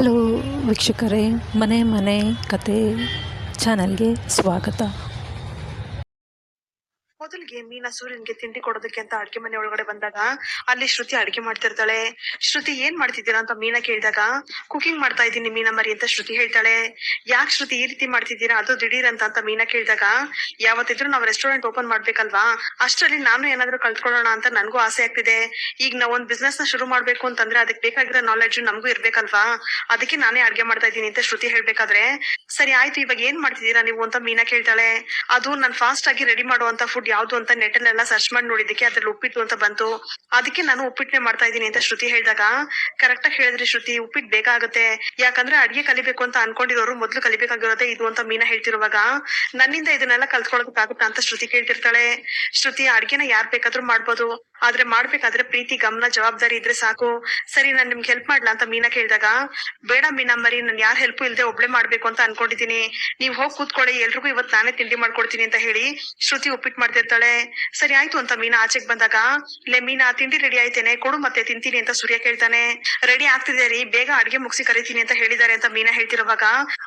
Hello ವೀಕ್ಷಕರೇ ಮನೆ ಮನೆ ಕತೆ ಚಾನಲ್ಗೆ ಸ್ವಾಗತ. ಮೊದಲಿಗೆ ಮೀನಾ ಸೂರ್ಯನ್ಗೆ ತಿಂಡಿ ಕೊಡೋದಕ್ಕೆ ಅಂತ ಅಡ್ಗೆ ಮನೆ ಒಳಗಡೆ ಬಂದಾಗ ಅಲ್ಲಿ ಶ್ರುತಿ ಅಡ್ಗೆ ಮಾಡ್ತಿರ್ತಾಳೆ. ಶ್ರುತಿ ಏನ್ ಮಾಡ್ತಿದ್ದೀರಾ ಅಂತ ಮೀನಾ ಕೇಳಿದಾಗ, ಕುಕಿಂಗ್ ಮಾಡ್ತಾ ಇದ್ದೀನಿ ಮೀನಾ ಮರಿ ಅಂತ ಶ್ರುತಿ ಹೇಳ್ತಾಳೆ. ಯಾಕೆ ಶ್ರುತಿ ಈ ರೀತಿ ಮಾಡ್ತಿದ್ದೀರಾ? ಅದು ದಿಢೀರ್ ಅಂತ ಅಂತ ಮೀನಾ ಕೇಳಿದಾಗ, ಯಾವತ್ತಿದ್ರು ನಾವು ರೆಸ್ಟೋರೆಂಟ್ ಓಪನ್ ಮಾಡ್ಬೇಕಲ್ವಾ? ಅಷ್ಟರಲ್ಲಿ ನಾನು ಏನಾದ್ರೂ ಕಲ್ತ್ಕೊಳ್ಳೋಣ ಅಂತ ನನ್ಗೂ ಆಸೆ ಆಗ್ತಿದೆ. ಈಗ ನಾವ್ ಒಂದ್ ಬಿಸ್ನೆಸ್ನ ಶುರು ಮಾಡ್ಬೇಕು ಅಂತಂದ್ರೆ ಅದಕ್ಕೆ ಬೇಕಾಗಿರೋ ನಾಲೆಡ್ಜ್ ನಮಗೂ ಇರ್ಬೇಕಲ್ವಾ? ಅದಕ್ಕೆ ನಾನೇ ಅಡ್ಗೆ ಮಾಡ್ತಾ ಇದ್ದೀನಿ ಅಂತ ಶ್ರುತಿ ಹೇಳ್ಬೇಕಾದ್ರೆ, ಸರಿ ಆಯ್ತು, ಇವಾಗ ಏನ್ ಮಾಡ್ತಿದ್ದೀರಾ ನೀವು? ಅಂತ ಮೀನಾ ಕೇಳ್ತಾಳೆ. ಅದು ನಾನು ಫಾಸ್ಟ್ ಆಗಿ ರೆಡಿ ಮಾಡುವಂತ ಫುಡ್ ಯಾವ್ದು ಅಂತ ನೆಟ್ ಸರ್ಚ್ ಮಾಡಿ ನೋಡಿದಕ್ಕೆ ಅದ್ರಲ್ಲಿ ಉಪ್ಪಿಟ್ಟು ಅಂತ ಬಂತು. ಅದಕ್ಕೆ ನಾನು ಉಪ್ಪಿಟ್ಟನೆ ಮಾಡ್ತಾ ಇದ್ದೀನಿ ಅಂತ ಶ್ರುತಿ ಹೇಳಿದಾಗ ಕರೆಕ್ಟ್ ಆಗಿ ಹೇಳಿದ್ರಿ ಶ್ರುತಿ, ಉಪ್ಪಿಟ್ಟು ಬೇಕಾಗುತ್ತೆ. ಯಾಕಂದ್ರೆ ಅಡಿಗೆ ಕಲಿಬೇಕು ಅಂತ ಅನ್ಕೊಂಡಿರೋರು ಮೊದ್ಲು ಕಲಿಬೇಕಾಗಿರೋದೇ ಇದು ಅಂತ ಮೀನಾ ಹೇಳ್ತಿರುವಾಗ, ನನ್ನಿಂದ ಇದನ್ನೆಲ್ಲ ಕಲ್ತ್ಕೊಳ್ಳೋದಕ್ಕಾಗುತ್ತಾ ಅಂತ ಶ್ರುತಿ ಕೇಳ್ತಿರ್ತಾಳೆ. ಶ್ರುತಿ ಅಡ್ಗೆನ ಯಾರ್ ಬೇಕಾದ್ರೂ ಮಾಡ್ಬೋದು. ಆದ್ರೆ ಮಾಡ್ಬೇಕಾದ್ರೆ ಪ್ರೀತಿ, ಗಮನ, ಜವಾಬ್ದಾರಿ ಇದ್ರೆ ಸಾಕು. ಸರಿ, ನಾನ್ ನಿಮ್ಗೆ ಹೆಲ್ಪ್ ಮಾಡ್ಲಾ ಅಂತ ಮೀನಾ ಕೇಳಿದಾಗ, ಬೇಡ ಮೀನಾ ಮರಿ, ನನ್ ಯಾರ್ ಹೆಲ್ಪ್ ಇಲ್ದೆ ಒಬ್ಳೆ ಮಾಡ್ಬೇಕು ಅಂತ ಅನ್ಕೊಂಡಿದೀನಿ ನೀವ್ ಹೋಗಿ ಕೂತ್ಕೊಳ್ಳಿ, ಎಲ್ರಿಗೂ ಇವತ್ ನಾನೇ ತಿಂಡಿ ಮಾಡ್ಕೊಡ್ತೀನಿ ಅಂತ ಹೇಳಿ ಶ್ರುತಿ ಉಪ್ಪಿಟ್ಟು ಮಾಡ್ತಿರ್ತಾಳೆ ಸರಿ ಆಯ್ತು ಅಂತ ಮೀನಾ ಆಚೆಗ್ ಬಂದಾಗ, ಲೇ ಮೀನಾ, ತಿಂಡಿ ರೆಡಿ ಆಯ್ತೇನೆ, ಕೊಡು ಮತ್ತೆ ತಿಂತೀನಿ ಅಂತ ಸೂರ್ಯ ಕೇಳ್ತಾನೆ. ರೆಡಿ ಆಗ್ತಿದೆ ರೀ, ಬೇಗ ಅಡ್ಗೆ ಮುಗಿಸಿ ಕರಿತೀನಿ ಅಂತ ಹೇಳಿದಾರೆ ಅಂತ ಮೀನಾ ಹೇಳ್ತಿರುವಾಗ,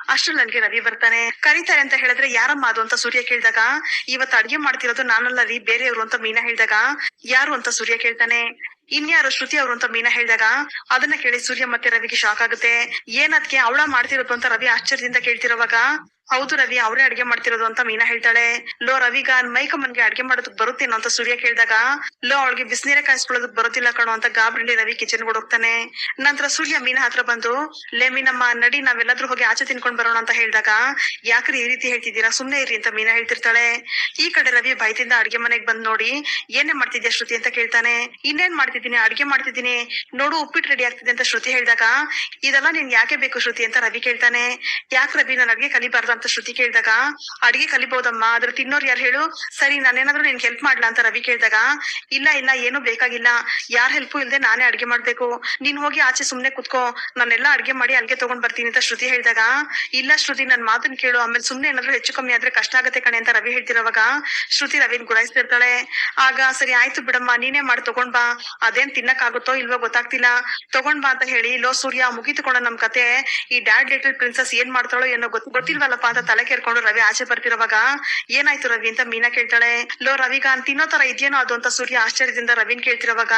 ಅಷ್ಟ್ರಲ್ಲಿ ನನ್ಗೆ ರವಿ ಬರ್ತಾನೆ. ಕರೀತಾರೆ ಅಂತ ಹೇಳಿದ್ರೆ ಯಾರಮ್ಮ ಅದು? ಅಂತ ಸೂರ್ಯ ಕೇಳಿದಾಗ, ಇವತ್ತು ಅಡ್ಗೆ ಮಾಡ್ತಿರೋದು ನಾನಲ್ಲ ರೀ, ಬೇರೆಯವರು ಅಂತ ಮೀನಾ ಹೇಳಿದಾಗ, ಯಾರು ಅಂತ ಸೂರ್ಯ ಕೇಳ್ತಾನೆ. ಇನ್ಯಾರು ಶ್ರುತಿ ಅವರು ಅಂತ ಮೀನಾ ಹೇಳಿದಾಗ, ಅದನ್ನ ಕೇಳಿ ಸೂರ್ಯ ಮತ್ತೆ ರವಿಗೆ ಶಾಕ್ ಆಗುತ್ತೆ. ಏನದ್ಕೆ ಅವಳ ಮಾಡ್ತಿರೋದು ಅಂತ ರವಿ ಆಶ್ಚರ್ಯದಿಂದ ಕೇಳ್ತಿರುವಾಗ ಹೌದು ರವಿ, ಅವರೇ ಅಡ್ಗೆ ಮಾಡ್ತಿರೋದು ಅಂತ ಮೀನಾ ಹೇಳ್ತಾಳೆ. ಲೋ ರವಿಗ ಮೈಕಮ್ಮನ್ಗೆ ಅಡ್ಗೆ ಮಾಡೋದಕ್ ಬರುತ್ತೇನೋ ಅಂತ ಸೂರ್ಯ ಕೇಳಿದಾಗ, ಲೋ ಅವಳಿಗೆ ಬಿಸಿನೀರೇ ಕಾಯಿಸ್ಕೊಳ್ಳೋದಕ್ ಬರುತ್ತಿಲ್ಲ ಕಣೋ ಅಂತ ಗಾಬರಿಲಿ ರವಿ ಕಿಚನ್ ಹೋಗ್ತಾನೆ ನಂತರ ಸೂರ್ಯ ಮೀನಾ ಹತ್ರ ಬಂದು, ಲೇ ಮೀನಮ್ಮ, ನಡಿ, ನಾವೆಲ್ಲಾದ್ರೂ ಹೋಗಿ ಆಚೆ ತಿನ್ಕೊಂಡ್ ಬರೋಣ ಅಂತ ಹೇಳಿದಾಗ, ಯಾಕ್ರಿ ಈ ರೀತಿ ಹೇಳ್ತಿದ್ದೀರಾ? ಸುಮ್ನೆ ಇರಿ ಅಂತ ಮೀನಾ ಹೇಳ್ತಿರ್ತಾಳೆ. ಈ ಕಡೆ ರವಿ ಭಯದಿಂದ ಅಡ್ಗೆ ಮನೆಗ್ ಬಂದ್ ನೋಡಿ, ಏನೇ ಮಾಡ್ತಿದ್ಯಾ ಶ್ರುತಿ ಅಂತ ಕೇಳ್ತಾನೆ. ಇನ್ನೇನ್ ಮಾಡ್ತಿದ್ದೀನಿ? ಅಡ್ಗೆ ಮಾಡ್ತಿದ್ದೀನಿ. ನೋಡು, ಉಪ್ಪಿಟ್ಟು ರೆಡಿ ಆಗ್ತಿದೆ ಅಂತ ಶ್ರುತಿ ಹೇಳಿದಾಗ, ಇದೆಲ್ಲ ನಿನ್ ಯಾಕೆ ಬೇಕು ಶ್ರುತಿ ಅಂತ ರವಿ ಕೇಳ್ತಾನೆ. ಯಾಕೆ ರವಿ, ನಾನು ಅಡ್ಗೆ ಕಲಿಬಾರ್ದು ಅಂತ ಶ್ರುತಿ ಕೇಳಿದಾಗ, ಅಡಿಗೆ ಕಲಿಬಹುದಮ್ಮ ಅದ್ರ ತಿನ್ನೋರ್ ಯಾರು ಹೇಳು? ಸರಿ, ನಾನೇನಾದ್ರೂ ನಿನ್ಗೆ ಹೆಲ್ಪ್ ಮಾಡ್ಲಾ? ಅಂತ ರವಿ ಕೇಳಿದಾಗ, ಇಲ್ಲ ಇಲ್ಲ, ಏನು ಬೇಕಾಗಿಲ್ಲ. ಯಾರ್ ಹೆಲ್ಪ್ ಇಲ್ದೆ ನಾನೇ ಅಡ್ಗೆ ಮಾಡ್ಬೇಕು. ನೀನ್ ಹೋಗಿ ಆಚೆ ಸುಮ್ನೆ ಕುತ್ಕೋ. ನಾನೆಲ್ಲ ಅಡ್ಗೆ ಮಾಡಿ ಅಲ್ಲಿಗೆ ತಗೊಂಡ್ ಬರ್ತೀನಿ ಅಂತ ಶ್ರುತಿ ಹೇಳಿದಾಗ, ಇಲ್ಲ ಶ್ರುತಿ, ನನ್ ಮಾತನ್ ಕೇಳು. ಆಮೇಲೆ ಸುಮ್ನೆ ಏನಾದ್ರು ಹೆಚ್ಚು ಕಮ್ಮಿ ಆದ್ರೆ ಕಷ್ಟ ಆಗತ್ತೆ ಕಣೆ ಅಂತ ರವಿ ಹೇಳ್ತಿರೋವಾಗ, ಶ್ರುತಿ ರವಿನ್ ಗುರಾಯಿಸ್ತಿರ್ತಾಳೆ ಆಗ ಸರಿ, ಆಯ್ತು ಬಿಡಮ್ಮ, ನೀನೇ ಮಾಡಿ, ತಗೊಂಡ್ ಬಾ. ಅದೇನ್ ತಿನ್ನಕ್ ಆಗುತ್ತೋ ಇಲ್ವೋ ಗೊತ್ತಾಗ್ತಿಲ್ಲ. ತಗೊಂಡ್ ಬಾ ಅಂತ ಹೇಳಿ, ಲೋ ಸೂರ್ಯ ಮುಗಿತುಕೊಂಡ ನಮ್ ಕತೆ. ಈ ಡ್ಯಾಡ್ ಲಿಟಲ್ ಪ್ರಿನ್ಸಸ್ ಏನ್ ಮಾಡ್ತಾಳೋ ಏನೋ ಗೊತ್ತು ಗೊತ್ತಿಲ್ವಲ್ಲಪ್ಪ ಅಂತ ತಲೆ ಕೇರ್ಕೊಂಡು ರವಿ ಆಚೆ ಬರ್ತಿರೋವಾಗ, ಏನಾಯ್ತು ರವಿ ಅಂತ ಮೀನಾ ಕೇಳ್ತಾಳೆ. ಲೋ, ರವಿಗ ತಿನ್ನೋ ತರ ಇದೇನೋ ಅದು ಅಂತ ಸೂರ್ಯ ಆಶ್ಚರ್ಯದಿಂದ ರವಿನ್ ಕೇಳ್ತಿರೋವಾಗ,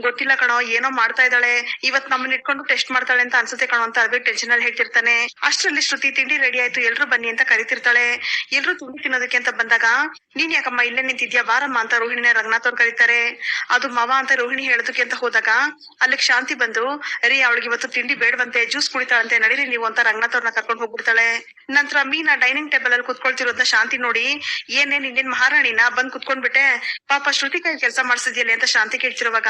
ಗೊತ್ತಿಲ್ಲ ಕಣೋ, ಏನೋ ಮಾಡ್ತಾ ಇದ್ದಾಳೆ. ಇವತ್ ನಮ್ಮನ್ನ ಇಟ್ಕೊಂಡು ಟೆಸ್ಟ್ ಮಾಡ್ತಾಳೆ ಅಂತ ಅನ್ಸುತ್ತೆ ಕಣೋ ಅಂತ ರವಿ ಟೆನ್ಷನ್ ಅಲ್ಲಿ ಹೇಳ್ತಿರ್ತಾನೆ. ಅಷ್ಟರಲ್ಲಿ ಶ್ರುತಿ, ತಿಂಡಿ ರೆಡಿ ಆಯ್ತು, ಎಲ್ರು ಬನ್ನಿ ಅಂತ ಕರಿತಿರ್ತಾಳೆ. ಎಲ್ರು ತಿಂಡಿ ತಿನ್ನೋದಕ್ಕೆ ಅಂತ ಬಂದಾಗ, ನೀನ್ ಯಾಕಮ್ಮ ಇಲ್ಲೇ ನಿಂತಿದ್ಯಾ? ಬಾರಮ್ಮ ಅಂತ ರೋಹಿಣಿನ ರಂಗನಾಥ್ ಅವ್ರು ಕರೀತಾರೆ. ಅದು ಮವ ಅಂತ ರೋಹಿಣಿ ಹೇಳೋದಕ್ಕೆ ಅಂತ ಹೋದಾಗ, ಅಲ್ಲಿಗೆ ಶಾಂತಿ ಬಂದು, ರೀ, ಅವಳಿಗೆ ಇವತ್ತು ತಿಂಡಿ ಬೇಡವಂತೆ, ಜ್ಯೂಸ್ ಕುಡಿತಾಳಂತೆ, ನಡೀರಿ ನೀವು ಅಂತ ರಂಗನಾಥ್ ಅವ್ರನ್ನ ಕರ್ಕೊಂಡು ಹೋಗ್ಬಿಡ್ತಾಳೆ. ನಂತರ ಮೀನಾ ಡೈನಿಂಗ್ ಟೇಬಲ್ ಅಲ್ಲಿ ಕುತ್ಕೊಳ್ತಿರೋದ್ನ ಶಾಂತಿ ನೋಡಿ. ಏನೇನ್ ನಿನ್ನೇನ್ ಮಹಾರಾಣಿನ ಬಂದ್ ಕುತ್ಕೊಂಡ್ಬಿಟ್ಟೆ, ಪಾಪ ಶ್ರುತಿ ಕೈ ಕೆಲಸ ಮಾಡಿಸಿದ್ಯಲ್ಲ ಅಂತ ಶಾಂತಿ ಕೇಳ್ತಿರುವಾಗ,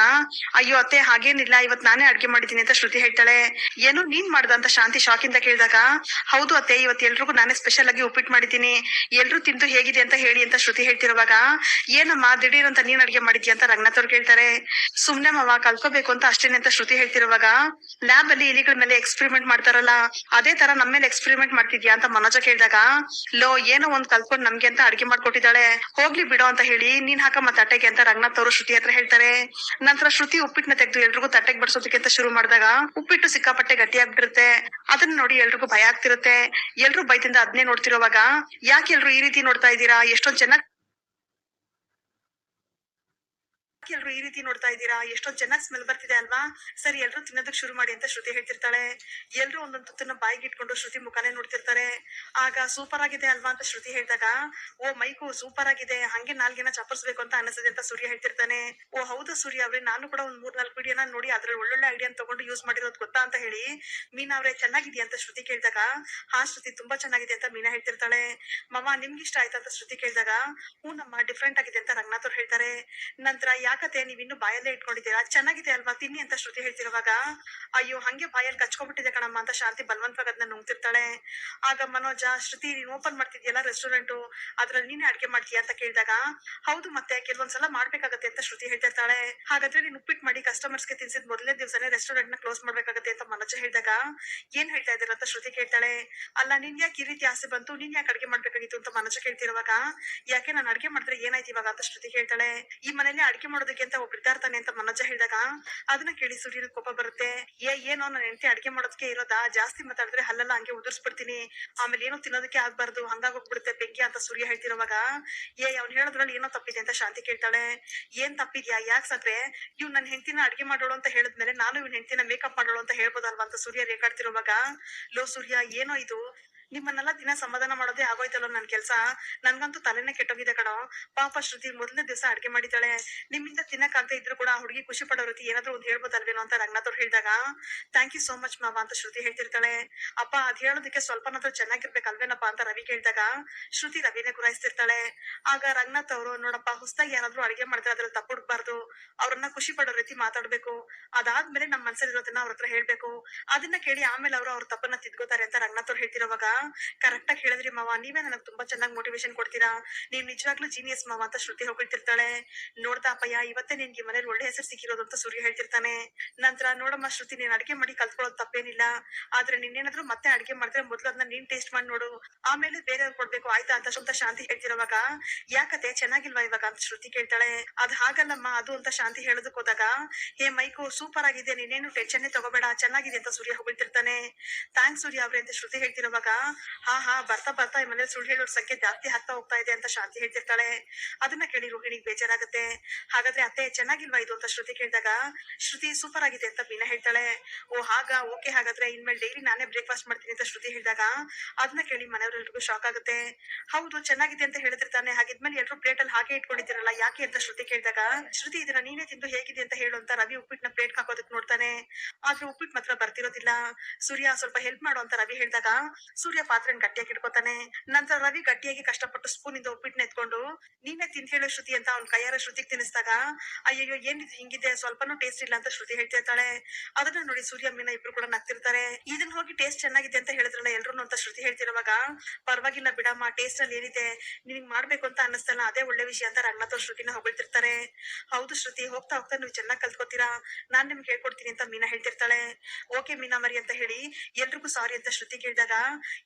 ಅಯ್ಯೋ ಅತ್ತೆ ಹಾಗೇನಿಲ್ಲ, ಇವತ್ ನಾನೇ ಅಡ್ಗೆ ಮಾಡಿದೀನಿ ಅಂತ ಶ್ರುತಿ ಹೇಳ್ತಾಳೆ. ಏನು ನೀನ್ ಮಾಡ್ದ ಅಂತ ಶಾಂತಿ ಶಾಕ್ ಇಂದ ಕೇಳಿದಾಗ, ಹೌದು ಅತ್ತೆ, ಇವತ್ ಎಲ್ರಿಗೂ ನಾನೇ ಸ್ಪೆಷಲ್ ಆಗಿ ಉಪ್ಪಿಟ್ಟು ಮಾಡಿದ್ದೀನಿ. ಎಲ್ರು ತಿಂದು ಹೇಗಿದೆ ಅಂತ ಹೇಳಿ ಅಂತ ಶ್ರುತಿ ಹೇಳ್ತಿರುವಾಗ, ಏನಮ್ಮ ದಿಢೀರ್ ಅಂತ ನೀನ್ ಅಡ್ಗೆ ಮಾಡಿದ್ಯಾ ಅಂತ ರಂಗನಾಥ್ ಅವ್ರು ಕೇಳ್ತಾರೆ. ಸುಮ್ನೆ ಮಾವ ಕಲ್ಕೋಬೇಕು ಅಂತ ಅಷ್ಟೇನೆ ಅಂತ ಶ್ರುತಿ ಹೇಳ್ತಿರುವಾಗ ಲ್ಯಾಬ್ ಅಲ್ಲಿ ಇಲಿಗಳ ಮೇಲೆ ಎಕ್ಸ್ಪೆರಿಮೆಂಟ್ ಮಾಡ್ತಾರಲ್ಲ, ಅದೇ ತರ ನಮ್ಮ ಮೇಲೆ ಎಕ್ಸ್ಪೆರಿಮೆಂಟ್ ಮಾಡ್ತಿದ್ಯಾ ಅಂತ ಮನೋಜ ಕೇಳಿದಾಗ, ಲೋ, ಏನೋ ಒಂದ್ ಕಲ್ತ್ಕೊಂಡ್ ನಮ್ಗೆ ಅಂತ ಅಡ್ಗೆ ಮಾಡ್ಕೊಟ್ಟಿದ್ದಾಳೆ. ಹೋಗ್ಲಿ ಬಿಡೋ ಅಂತ ಹೇಳಿ ನೀನ್ ಹಾಕಮ್ಮ ತಟ್ಟೆಗೆ ಅಂತ ರಂಗನಾಥ್ ಅವರು ಶ್ರುತಿ ಹತ್ರ ಹೇಳ್ತಾರೆ. ನಂತರ ಶ್ರುತಿ ಉಪ್ಪಿಟ್ಟನ್ನ ತೆಗೆದು ಎಲ್ರಿಗೂ ತಟ್ಟೆಗೆ ಬಡಿಸೋದಕ್ಕೆ ಅಂತ ಶುರು ಮಾಡಿದಾಗ ಉಪ್ಪಿಟ್ಟು ಸಿಕ್ಕಾಪಟ್ಟೆ ಗಟ್ಟಿಯಾಗ್ಬಿಡುತ್ತೆ. ಅದನ್ನ ನೋಡಿ ಎಲ್ರಿಗೂ ಭಯ ಆಗ್ತಿರುತ್ತೆ. ಎಲ್ರು ಭಯದಿಂದ ಅದನ್ನೇ ನೋಡ್ತಿರೋವಾಗ, ಯಾಕೆ ಎಲ್ರು ಈ ರೀತಿ ನೋಡ್ತಾ ಇದ್ದೀರಾ? ಎಷ್ಟೊಂದ್ ಚೆನ್ನಾಗ್ ಎಲ್ರು ಈ ರೀತಿ ನೋಡ್ತಾ ಇದ್ದೀರಾ? ಎಷ್ಟೊಂದ್ ಚೆನ್ನಾಗಿ ಸ್ಮೆಲ್ ಬರ್ತಿದೆ ಅಲ್ವಾ? ಸರಿ, ಎಲ್ರು ತಿನ್ನೋದಕ್ ಶುರು ಮಾಡಿ ಅಂತ ಶ್ರುತಿ ಹೇಳ್ತಿರ್ತಾಳೆ. ಎಲ್ರು ಒಂದೊಂದ್ ತುತ್ತನ್ನ ಬಾಯಿಗೆ ಇಟ್ಕೊಂಡು ಶ್ರುತಿ ಮುಖಾನೇ ನೋಡ್ತಿರ್ತಾರೆ. ಆಗ ಸೂಪರ್ ಆಗಿದೆ ಅಲ್ವಾ ಅಂತ ಶ್ರುತಿ ಹೇಳಿದಾಗ, ಓ ಮೈಕು ಸೂಪರ್ ಆಗಿದೆ ಹಂಗೆ ನಾಲ್ಗೆನ ಚಪ್ಪರ್ಸ್ಬೇಕು ಅಂತ ಅನಿಸಿದೆ ಅಂತ ಸೂರ್ಯ ಹೇಳ್ತಿರ್ತಾನೆ. ಓ ಹೌದು ಸೂರ್ಯ ಅವ್ರೆ, ನಾನು ಕೂಡ ಒಂದ್ ಮೂರ್ ನಾಲ್ಕು ವಿಡಿಯೋನ ನೋಡಿ ಅದ್ರಲ್ಲಿ ಒಳ್ಳೊಳ್ಳೆ ಐಡಿಯಾ ತಗೊಂಡು ಯೂಸ್ ಮಾಡಿರೋದು ಗೊತ್ತಾ ಅಂತ ಹೇಳಿ ಮೀನಾ ಅವ್ರೆ, ಚೆನ್ನಾಗಿದೆಯಾ? ಅಂತ ಶ್ರುತಿ ಕೇಳಿದಾಗ, ಹಾ ಶ್ರುತಿ, ತುಂಬಾ ಚೆನ್ನಾಗಿದೆ ಅಂತ ಮೀನಾ ಹೇಳ್ತಿರ್ತಾಳೆ. ಮಮ್ಮ ನಿಮ್ಗಿಷ್ಟ ಆಯ್ತಾ? ಅಂತ ಶ್ರುತಿ ಕೇಳಿದಾಗ, ಹ್ಞೂ ನಮ್ಮ ಡಿಫ್ರೆಂಟ್ ಆಗಿದೆ ಅಂತ ರಂಗನಾಥ್ ಅವ್ರು ಹೇಳ್ತಾರೆ. ನಂತರ ಯಾಕತೆ ನೀವ್ ಇನ್ನು ಬಾಯಲ್ಲೇ ಇಟ್ಕೊಂಡಿದ್ದೀರಾ? ಚೆನ್ನಾಗಿದೆ ಅಲ್ವಾ? ತಿನ್ನಿ ಅಂತ ಶ್ರುತಿ ಹೇಳ್ತಿರುವಾಗ, ಅಯ್ಯೋ, ಹಂಗೆ ಬಾಯಲ್ಲಿ ಕಚ್ಕೊಂಡ್ಬಿಟ್ಟಿದೆ ಕಣಮ್ಮ ಅಂತ ಶಾಂತಿ ಬಲವಂತವಾಗಿ ಅದನ್ನ ನುಂಗ್ತಿರ್ತಾಳೆ. ಆಗ ಮನೋಜ, ಶ್ರುತಿ, ನೀನ್ ಓಪನ್ ಮಾಡ್ತಿದ್ಯಲ್ಲ ರೆಸ್ಟೋರೆಂಟ್? ಅದ್ರಲ್ಲಿ ನೀನೇ ಅಡ್ಗೆ ಮಾಡ್ತೀಯ? ಅಂತ ಕೇಳಿದಾಗ, ಹೌದು ಮತ್ತೆ, ಕೆಲವೊಂದ್ಸಲ ಮಾಡ್ಬೇಕಾಗತ್ತೆ ಅಂತ ಶ್ರುತಿ ಹೇಳ್ತಿರ್ತಾಳೆ. ಹಾಗಾದ್ರೆ ನೀನ್ ಉಪ್ಪಿಟ್ಟು ಮಾಡಿ ಕಸ್ಟಮರ್ಸ್ಗೆ ತಿನ್ಸಿದ್ ಮೊದಲನೇ ದಿವಸನೇ ರೆಸ್ಟೋರೆಂಟ್ನ ಕ್ಲೋಸ್ ಮಾಡ್ಬೇಕಾಗತ್ತೆ ಅಂತ ಮನೋಜ ಹೇಳಿದಾಗ, ಏನ್ ಹೇಳ್ತಾ ಇದ್ದೀರಾ? ಅಂತ ಶ್ರುತಿ ಕೇಳ್ತಾಳೆ. ಅಲ್ಲ, ನಿನ್ ಯಾಕೆ ಈ ರೀತಿ ಆಸೆ ಬಂತು? ನೀನ್ ಯಾಕೆ ಅಡ್ಗೆ ಮಾಡ್ಬೇಕಾಗಿತ್ತು? ಅಂತ ಮನೋಜ ಕೇಳ್ತಿರುವಾಗ, ಯಾಕೆ ನಾನು ಅಡ್ಗೆ ಮಾಡಿದ್ರೆ ಏನಾಯ್ತು ಇವಾಗ? ಅಂತ ಶ್ರುತಿ ಹೇಳ್ತಾಳೆ. ಈ ಮನೇಲಿ ಅಡ್ಗೆ ಮಾಡೋದಕ್ಕೆ ಅಂತ ಒಬ್ರು ಇದ್ದಾರ್ತಾನೆ ಅಂತ ಮನೋಜ ಹೇಳಿದಾಗ, ಅದನ್ನ ಕೇಳಿ ಸೂರ್ಯನ ಕೋಪ ಬರುತ್ತೆ. ಏ, ಏನೋ ನನ್ನ ಹೆಂಡತಿ ಅಡಿಗೆ ಮಾಡೋದಕ್ಕೆ ಇರೋದಾ? ಜಾಸ್ತಿ ಮಾತಾಡಿದ್ರೆ ಹಲ್ಲೆಲ್ಲ ಹಂಗೆ ಉದುರ್ಸ್ಬಿಡ್ತೀನಿ. ಆಮೇಲೆ ಏನೋ ತಿನ್ನೋದಕ್ಕೆ ಆಗ್ಬಾರ್ದು ಹಂಗಾಗೋಗ್ಬಿಡುತ್ತೆ ಬೆಂಕಿ ಅಂತ ಸೂರ್ಯ ಹೇಳ್ತಿರೋವಾಗ. ಏ, ಅವ್ನು ಹೇಳೋದ್ರಲ್ಲಿ ಏನೋ ತಪ್ಪಿದೆ ಅಂತ ಶಾಂತಿ ಕೇಳ್ತಾಳೆ. ಏನ್ ತಪ್ಪಿದ್ಯಾ? ಯಾಕೆ ಸತ್ರೆ ಇವ್ ನನ್ನ ಹೆಂಡತಿನ ಅಡಿಗೆ ಮಾಡೋಳು ಅಂತ ಹೇಳಿದ್ಮೇಲೆ ನಾನು ಇವ್ನ ಹೆಂಡತಿನ ಮೇಕಪ್ ಮಾಡೋಳು ಅಂತ ಹೇಳ್ಬೋದಲ್ವಾ ಅಂತ ಸೂರ್ಯ ರೇಖಾಡ್ತಿರೋವಾಗ ಲೋ ಸೂರ್ಯ, ಏನೋ ಇದು? ನಿಮ್ಮನ್ನೆಲ್ಲ ದಿನ ಸಮಾಧಾನ ಮಾಡೋದೇ ಆಗೋಯ್ತಲ್ಲ ನನ್ ಕೆಲ್ಸ? ನನ್ಗಂತೂ ತಲೆನೇ ಕೆಟ್ಟೋಗಿದೆ ಕಣೋ. ಪಾಪ ಶ್ರುತಿ ಮೊದಲನೇ ದಿವಸ ಅಡ್ಗೆ ಮಾಡಿದ್ದಾಳೆ. ನಿಮ್ಮಿಂದ ತಿನ್ನಕ್ಕಾಗದೇ ಇದ್ರು ಕೂಡ ಹುಡುಗಿ ಖುಷಿ ಪಡೋ ರೀತಿ ಏನಾದ್ರೂ ಒಂದ್ ಹೇಳ್ಬೋದಲ್ವೇನೋ ಅಂತ ರಂಗನಾಥ್ ಅವ್ರು ಹೇಳಿದಾಗ ಥ್ಯಾಂಕ್ ಯು ಸೋ ಮಚ್ ಮಾವ, ಅಂತ ಶ್ರುತಿ ಹೇಳ್ತಿರ್ತಾಳೆ. ಅಪ್ಪ, ಅದ್ ಹೇಳೋದಕ್ಕೆ ಸ್ವಲ್ಪನಾದ್ರೂ ಚೆನ್ನಾಗಿರ್ಬೇಕಲ್ವೇನಪ್ಪ? ಅಂತ ರವಿ ಕೇಳಿದಾಗ, ಶ್ರುತಿ ರವಿನೇ ಗುರಾಯಿಸ್ತಿರ್ತಾಳೆ. ಆಗ ರಂಗನಾಥ್ ಅವರು, ನೋಡಪ್ಪ, ಹೊಸದಾಗಿ ಯಾರಾದ್ರೂ ಅಡಿಗೆ ಮಾಡಿದ್ರೆ ಅದ್ರಲ್ಲಿ ತಪ್ಪು ಹುಡ್ಬಾರ್ದು ಅವ್ರನ್ನ ಖುಷಿ ಪಡೋ ರೀತಿ ಮಾತಾಡ್ಬೇಕು. ಅದಾದ್ಮೇಲೆ ನಮ್ಮ ಮನ್ಸಲ್ಲಿರೋದನ್ನ ಅವ್ರ ಹತ್ರ ಹೇಳ್ಬೇಕು. ಅದನ್ನ ಕೇಳಿ ಆಮೇಲೆ ಅವರು ಅವ್ರ ತಪ್ಪನ್ನ ತಿದ್ಕೋತಾರೆ ಅಂತ ರಂಗನಾಥ್ ಅವ್ರು ಹೇಳ್ತಿರೋವಾಗ ಕರೆಕ್ಟ್ ಆಗಿ ಹೇಳಿದ್ರಿ ಮಾವ. ನೀವೇ ನನಗೆ ತುಂಬಾ ಚೆನ್ನಾಗಿ ಮೋಟಿವೇಶನ್ ಕೊಡ್ತೀರಾ? ನೀವ್ ನಿಜವಾಗ್ಲೂ ಜೀನಿಯಸ್ ಮಾವ ಅಂತ ಶ್ರುತಿ ಹೋಗ್ತಿರ್ತಾಳೆ ನೋಡ್ತಾ ಅಪ್ಪಯ್ಯ, ಇವತ್ತೇ ನಿನ್ಗೆ ಮನೇಲಿ ಒಳ್ಳೆ ಹೆಸರು ಸಿಕ್ಕಿರೋದು ಅಂತ ಸೂರ್ಯ ಹೇಳ್ತಿರ್ತಾನೆ. ನಂತರ ನೋಡಮ್ಮ ಶ್ರುತಿ, ನೀನ್ ಅಡಿಗೆ ಮಾಡಿ ಕಲ್ತ್ಕೊಳ್ಳೋದು ತಪ್ಪೇನಿಲ್ಲ. ಆದ್ರೆ ನಿನ್ನೇನಾದ್ರೂ ಮತ್ತೆ ಅಡಿಗೆ ಮಾಡಿದ್ರೆ ಮೊದಲು ಅದನ್ನ ನೀನ್ ಟೇಸ್ಟ್ ಮಾಡಿ ನೋಡು. ಆಮೇಲೆ ಬೇರೆಯವ್ರು ಕೊಡ್ಬೇಕು, ಆಯ್ತಾ? ಅಂತ ಸ್ವಂತ ಶಾಂತಿ ಹೇಳ್ತಿರೋವಾಗ ಯಾಕತೆ ಚೆನ್ನಾಗಿಲ್ವಾ ಇವಾಗ? ಅಂತ ಶ್ರುತಿ ಕೇಳ್ತಾಳೆ. ಅದ್ ಹಾಗಲ್ಲಮ್ಮ, ಅದು ಅಂತ ಶಾಂತಿ ಹೇಳೋದಕ್ ಹೋದಾಗ, ಹೇ ಮೈಕು ಸೂಪರ್ ಆಗಿದೆ. ನೀನೇನು ಟೆನ್ಷನ್ ತಗೋಬೇಡ. ಚೆನ್ನಾಗಿದೆ ಅಂತ ಸೂರ್ಯ ಹೊಗಳ್ತಿರ್ತಾನೆ. ಥ್ಯಾಂಕ್ಸ್ ಸೂರ್ಯ ಅವ್ರೆ ಅಂತ ಶ್ರುತಿ ಹೇಳ್ತಿರೋವಾಗ ಹಾ ಹಾ, ಬರ್ತಾ ಬರ್ತಾ ಮನೇಲಿ ಸುಳ್ಳು ಹೇಳೋರ್ ಸಂಖ್ಯೆ ಜಾಸ್ತಿ ಆಗ್ತಾ ಹೋಗ್ತಾ ಇದೆ ಅಂತ ಶಾಂತಿ ಹೇಳ್ತಿರ್ತಾಳೆ. ಅದನ್ನ ಕೇಳಿ ರೋಹಿಣಿಗೆ ಬೇಜಾರಾಗುತ್ತೆ. ಹಾಗಾದ್ರೆ ಅತ್ತೆ ಚೆನ್ನಾಗಿಲ್ವಾ ಇದು ಅಂತ ಶ್ರುತಿ ಕೇಳಿದಾಗ. ಶ್ರುತಿ ಸೂಪರ್ ಆಗಿದೆ ಅಂತ ಮೀನಾ ಹೇಳ್ತಾಳೆ. ಓ, ಹಾಗ, ಓಕೆ, ಹಾಗಾದ್ರೆ ಇನ್ಮೇಲೆ ಡೈಲಿ ನಾನೇ ಬ್ರೇಕ್ಫಾಸ್ಟ್ ಮಾಡ್ತೀನಿ ಅಂತ ಶ್ರುತಿ ಹೇಳಿದಾಗ ಅದನ್ನ ಕೇಳಿ ಮನೆಯವರೆಲ್ಲರಿಗೂ ಶಾಕ್ ಆಗುತ್ತೆ. ಹೌದು, ಚೆನ್ನಾಗಿದೆ ಅಂತ ಹೇಳ್ತಿರ್ತಾನೆ ಹಾಗಿದ್ಮೇಲೆ ಎಲ್ರು ಪ್ಲೇಟ್ ಅಲ್ಲಿ ಹಾಗೆ ಇಟ್ಕೊಂಡಿದ್ದೀರಲ್ಲ, ಯಾಕೆ ಅಂತ ಶ್ರುತಿ ಕೇಳಿದಾಗ. ಶ್ರುತಿ ಇದನ್ನ ನೀನೇ ತಿಂದು ಹೇಗಿದೆ ಅಂತ ಹೇಳು ಅಂತ ರವಿ ಉಪ್ಪಿಟ್ಟನ ಪ್ಲೇಟ್ ಹಾಕೋದಕ್ಕೆ ನೋಡ್ತಾನೆ. ಆದ್ರೆ ಉಪ್ಪಿಟ್ಟು ಮಾತ್ರ ಬರ್ತಿರೋದಿಲ್ಲ. ಸೂರ್ಯ ಸ್ವಲ್ಪ ಹೆಲ್ಪ್ ಮಾಡು ಅಂತ ರವಿ ಹೇಳಿದಾಗ, ಸೂರ್ಯ ಪಾತ್ರೆನ ಗಟ್ಟಿಯಾಗಿ ಇಟ್ಕೋತಾನೆ. ನಂತರ ರವಿ ಗಟ್ಟಿಯಾಗಿ ಕಷ್ಟಪಟ್ಟು ಸ್ಪೂನ್ ಇಂದ ಉಪ್ಪಿಟ್ಟನ್ನ ಎತ್ಕೊಂಡು, ನೀನೇ ತಿಂದ್ ಹೇಳು ಶ್ರುತಿ ಅಂತ ಅವ್ನ ಕೈಯಾರ ಶ್ರುತಿಗೆ ತಿನ್ನಿಸ್ದಾಗ, ಅಯ್ಯಯ್ಯೋ, ಏನಿದು ಹಿಂಗಿದೆ? ಸ್ವಲ್ಪನೂ ಟೇಸ್ಟ್ ಇಲ್ಲ ಅಂತ ಶ್ರುತಿ ಹೇಳ್ತಿರ್ತಾಳೆ ಅದನ್ನ ನೋಡಿ ಸೂರ್ಯ, ಮೀನಾ ಇಬ್ರು ಕೂಡ ನಗ್ತಿರ್ತಾರೆ. ಇದನ್ನ ಹೋಗಿ ಟೇಸ್ಟ್ ಚೆನ್ನಾಗಿದೆ ಅಂತ ಹೇಳಿದ್ರಲ್ಲ ಎಲ್ರು ಅಂತ ಶ್ರುತಿ ಹೇಳ್ತಿರುವಾಗ, ಪರವಾಗಿಲ್ಲ ಬಿಡಮ್ಮ ಟೇಸ್ಟ್ ಅಲ್ಲಿ ಏನಿದೆ? ನಿನಗ್ ಮಾಡ್ಬೇಕು ಅಂತ ಅನ್ನಿಸ್ತಲ್ಲ, ಅದೇ ಒಳ್ಳೆ ವಿಷಯ ಅಂತ ರಂಗನಾಥ್ ಶ್ರುತಿನ ಹೊಗಳ್ತಿರ್ತಾರೆ. ಹೌದು ಶ್ರುತಿ, ಹೋಗ್ತಾ ಹೋಗ್ತಾ ನೀವು ಚೆನ್ನಾಗಿ ಕಲ್ತ್ಕೋತೀರಾ? ನಾನ್ ನಿಮ್ಗೆ ಹೇಳ್ಕೊಡ್ತೀನಿ ಅಂತ ಮೀನಾ ಹೇಳ್ತಿರ್ತಾಳೆ. ಓಕೆ ಮೀನಾ ಮರಿ ಅಂತ ಹೇಳಿ ಎಲ್ರಿಗೂ ಸಾರಿ ಅಂತ ಶ್ರುತಿ ಕೇಳಿದಾಗ